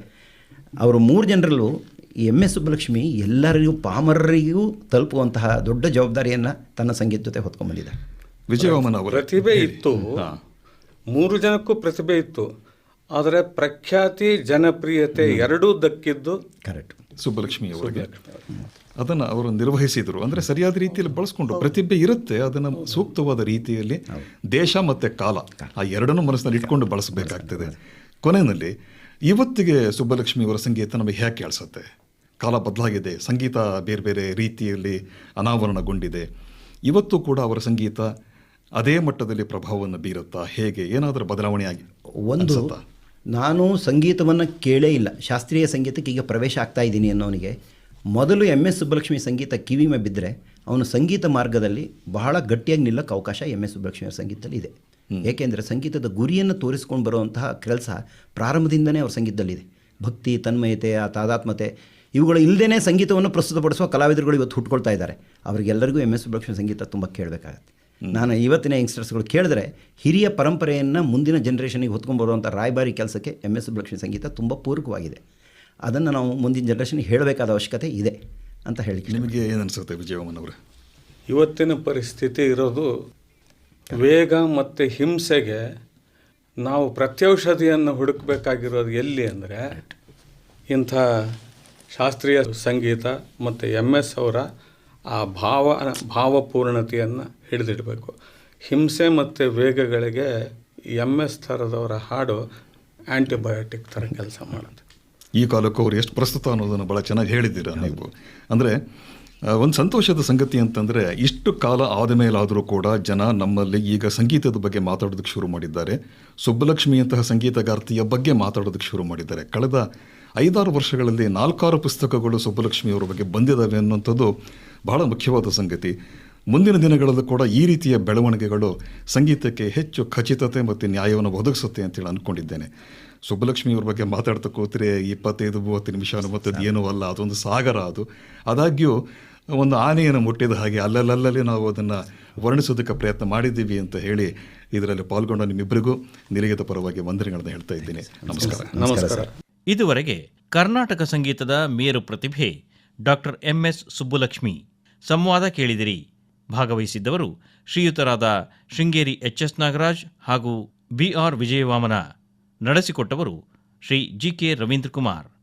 Speaker 4: ಅವರು ಮೂರು ಜನರಲ್ಲೂ ಈ ಎಂ ಎಸ್ ಸುಬ್ಬಲಕ್ಷ್ಮಿ ಎಲ್ಲರಿಗೂ ಪಾಮರರಿಗೂ ತಲುಪುವಂತಹ ದೊಡ್ಡ ಜವಾಬ್ದಾರಿಯನ್ನು ತನ್ನ ಸಂಗೀತ ಜೊತೆ ಹೊತ್ಕೊಂಡ್ಬಂದಿದೆ.
Speaker 2: ವಿಜಯವಾಮನ್ ಅವರ.
Speaker 3: ಪ್ರತಿಭೆ ಇತ್ತು. ಮೂರು ಜನಕ್ಕೂ ಪ್ರತಿಭೆ ಇತ್ತು. ಆದರೆ ಪ್ರಖ್ಯಾತಿ ಜನಪ್ರಿಯತೆ ಎರಡೂ ದಕ್ಕಿದ್ದು
Speaker 4: ಕರೆಕ್ಟ್
Speaker 2: ಸುಬ್ಬಲಕ್ಷ್ಮಿ ಅವರಿಗೆ. ಅದನ್ನು ಅವರು ನಿರ್ವಹಿಸಿದರು. ಅಂದರೆ ಸರಿಯಾದ ರೀತಿಯಲ್ಲಿ ಬಳಸ್ಕೊಂಡು ಪ್ರತಿಭೆ ಇರುತ್ತೆ ಅದನ್ನು ಸೂಕ್ತವಾದ ರೀತಿಯಲ್ಲಿ ದೇಶ ಮತ್ತು ಕಾಲ ಆ ಎರಡನ್ನೂ ಮನಸ್ಸಿನಲ್ಲಿ ಇಟ್ಕೊಂಡು ಬಳಸಬೇಕಾಗ್ತದೆ. ಕೊನೆಯಲ್ಲಿ ಇವತ್ತಿಗೆ ಸುಬ್ಬಲಕ್ಷ್ಮಿ ಅವರ ಸಂಗೀತ ನಮಗೆ ಹೇಗೆ ಕೇಳಿಸುತ್ತೆ? ಕಾಲ ಬದಲಾಗಿದೆ ಸಂಗೀತ ಬೇರೆ ಬೇರೆ ರೀತಿಯಲ್ಲಿ ಅನಾವರಣಗೊಂಡಿದೆ. ಇವತ್ತು ಕೂಡ ಅವರ ಸಂಗೀತ ಅದೇ ಮಟ್ಟದಲ್ಲಿ ಪ್ರಭಾವವನ್ನು ಬೀರುತ್ತಾ ಹೇಗೆ? ಏನಾದರೂ ಬದಲಾವಣೆ ಆಗಿ
Speaker 4: ಒಂದು? ನಾನು ಸಂಗೀತವನ್ನು ಕೇಳೇ ಇಲ್ಲ. ಶಾಸ್ತ್ರೀಯ ಸಂಗೀತಕ್ಕೆ ಈಗ ಪ್ರವೇಶ ಆಗ್ತಾ ಇದ್ದೀನಿ ಅನ್ನೋನಿಗೆ. ಮೊದಲು ಎಂ ಎಸ್ ಸುಬ್ಬಲಕ್ಷ್ಮಿ ಸಂಗೀತ ಕಿವಿಮೆ ಬಿದ್ದರೆ ಅವನು ಸಂಗೀತ ಮಾರ್ಗದಲ್ಲಿ ಬಹಳ ಗಟ್ಟಿಯಾಗಿ ನಿಲ್ಲಕ್ಕೆ ಅವಕಾಶ ಎಂ ಎಸ್ ಸುಬ್ಬಲಕ್ಷ್ಮಿ ಅವರ ಸಂಗೀತದಲ್ಲಿ ಇದೆ. ಏಕೆಂದರೆ ಸಂಗೀತದ ಗುರಿಯನ್ನು ತೋರಿಸ್ಕೊಂಡು ಬರುವಂತಹ ಕೆಲಸ ಪ್ರಾರಂಭದಿಂದನೇ ಅವ್ರ ಸಂಗೀತದಲ್ಲಿದೆ. ಭಕ್ತಿ ತನ್ಮಯತೆ ಆ ತಾದಾತ್ಮತೆ ಇವುಗಳು ಇಲ್ಲದೇ ಸಂಗೀತವನ್ನು ಪ್ರಸ್ತುತಪಡಿಸುವ ಕಲಾವಿದರುಗಳು ಇವತ್ತು ಹುಟ್ಕೊಳ್ತಾ ಇದ್ದಾರೆ. ಅವರಿಗೆಲ್ಲರಿಗೂ ಎಂ ಎಸ್ ಸುಬ್ಬಲಕ್ಷ್ಮಿ ಸಂಗೀತ ತುಂಬ ಕೇಳಬೇಕಾಗತ್ತೆ. ನಾನು ಇವತ್ತಿನ ಯಂಗ್ಸ್ಟರ್ಸ್ಗಳು ಕೇಳಿದ್ರೆ ಹಿರಿಯ ಪರಂಪರೆಯನ್ನು ಮುಂದಿನ ಜನ್ರೇಷನಿಗೆ ಹೊತ್ಕೊಂಡ್ಬರುವಂಥ ರಾಯಭಾರಿ ಕೆಲಸಕ್ಕೆ ಎಂ ಎಸ್ ಸುಬ್ಬಲಕ್ಷ್ಮಿ ಸಂಗೀತ ತುಂಬ ಪೂರಕವಾಗಿದೆ. ಅದನ್ನು ನಾವು ಮುಂದಿನ ಜನ್ರೇಷನ್ಗೆ ಹೇಳಬೇಕಾದ ಅವಶ್ಯಕತೆ ಇದೆ ಅಂತ ಹೇಳಿ
Speaker 2: ನಿಮಗೆ ಏನು ಅನಿಸುತ್ತೆ ಅವರೇ?
Speaker 3: ಇವತ್ತಿನ ಪರಿಸ್ಥಿತಿ ಇರೋದು ವೇಗ ಮತ್ತು ಹಿಂಸೆಗೆ ನಾವು ಪ್ರತ್ಯೌಷಧಿಯನ್ನು ಹುಡುಕಬೇಕಾಗಿರೋದು ಎಲ್ಲಿ ಅಂದರೆ ಇಂಥ ಶಾಸ್ತ್ರೀಯ ಸಂಗೀತ ಮತ್ತು ಎಂ ಎಸ್ ಅವರ ಆ ಭಾವ ಭಾವಪೂರ್ಣತೆಯನ್ನು ಹಿಡಿದಿಡಬೇಕು. ಹಿಂಸೆ ಮತ್ತು ವೇಗಗಳಿಗೆ ಎಂ ಎಸ್ ಥರದವರ ಹಾಡು ಆ್ಯಂಟಿಬಯೋಟಿಕ್ ಥರ ಕೆಲಸ ಮಾಡುತ್ತೆ.
Speaker 2: ಈ ಕಾಲಕ್ಕೂ ಅವ್ರು ಎಷ್ಟು ಪ್ರಸ್ತುತ ಅನ್ನೋದನ್ನು ಭಾಳ ಚೆನ್ನಾಗಿ ಹೇಳಿದ್ದೀರಾ ನೀವು. ಅಂದರೆ ಒಂದು ಸಂತೋಷದ ಸಂಗತಿ ಅಂತಂದರೆ, ಇಷ್ಟು ಕಾಲ ಆದ ಮೇಲಾದರೂ ಕೂಡ ಜನ ನಮ್ಮಲ್ಲಿ ಈಗ ಸಂಗೀತದ ಬಗ್ಗೆ ಮಾತಾಡೋದಕ್ಕೆ ಶುರು ಮಾಡಿದ್ದಾರೆ. ಸುಬ್ಬಲಕ್ಷ್ಮಿಯಂತಹ ಸಂಗೀತಗಾರ್ತಿಯ ಬಗ್ಗೆ ಮಾತಾಡೋದಕ್ಕೆ ಶುರು ಮಾಡಿದ್ದಾರೆ. ಕಳೆದ ಐದಾರು ವರ್ಷಗಳಲ್ಲಿ ನಾಲ್ಕಾರು ಪುಸ್ತಕಗಳು ಸುಬ್ಬಲಕ್ಷ್ಮಿಯವರ ಬಗ್ಗೆ ಬಂದಿದ್ದಾವೆ ಅನ್ನುವಂಥದ್ದು ಬಹಳ ಮುಖ್ಯವಾದ ಸಂಗತಿ. ಮುಂದಿನ ದಿನಗಳಲ್ಲೂ ಕೂಡ ಈ ರೀತಿಯ ಬೆಳವಣಿಗೆಗಳು ಸಂಗೀತಕ್ಕೆ ಹೆಚ್ಚು ಖಚಿತತೆ ಮತ್ತು ನ್ಯಾಯವನ್ನು ಒದಗಿಸುತ್ತೆ ಅಂತೇಳಿ ಅಂದ್ಕೊಂಡಿದ್ದೇನೆ. ಸುಬ್ಬಲಕ್ಷ್ಮಿಯವ್ರ ಬಗ್ಗೆ ಮಾತಾಡ್ತಾ ಕೂತ್ರೆ ಇಪ್ಪತ್ತೈದು ಮೂವತ್ತು ನಿಮಿಷ ಅನ್ನುವಂಥದ್ದು ಏನೂ ಅಲ್ಲ ಅದೊಂದು ಸಾಗರ ಅದು. ಆದಾಗ್ಯೂ ಒಂದು ಆನೆಯನ್ನು ಮುಟ್ಟಿದ ಹಾಗೆ ಅಲ್ಲಲ್ಲಲ್ಲಿ ನಾವು ಅದನ್ನು ವರ್ಣಿಸೋದಕ್ಕೆ ಪ್ರಯತ್ನ ಮಾಡಿದ್ದೀವಿ ಅಂತ ಹೇಳಿ ಇದರಲ್ಲಿ ಪಾಲ್ಗೊಂಡ ನಿಮ್ಮಿಬ್ಬರಿಗೂ ನಿಲಯದ ಪರವಾಗಿ ವಂದನೆಗಳನ್ನು ಹೇಳ್ತಾ ಇದ್ದೀನಿ. ನಮಸ್ಕಾರ.
Speaker 3: ನಮಸ್ಕಾರ
Speaker 1: ಇದುವರೆಗೆ ಕರ್ನಾಟಕ ಸಂಗೀತದ ಮೇರು ಪ್ರತಿಭೆ ಡಾಕ್ಟರ್ ಎಂ ಎಸ್ ಸುಬ್ಬುಲಕ್ಷ್ಮಿ. ಸಂವಾದ ಕೇಳಿದಿರಿ. ಭಾಗವಹಿಸಿದ್ದವರು ಶ್ರೀಯುತರಾದ ಶೃಂಗೇರಿ ಎಚ್ ಎಸ್ ನಾಗರಾಜ್ ಹಾಗೂ ಬಿ ಆರ್ ವಿಜಯವಾಮನ ನಡೆಸಿಕೊಟ್ಟವರು ಶ್ರೀ ಜಿ ಕೆ ರವೀಂದ್ರ ಕುಮಾರ್.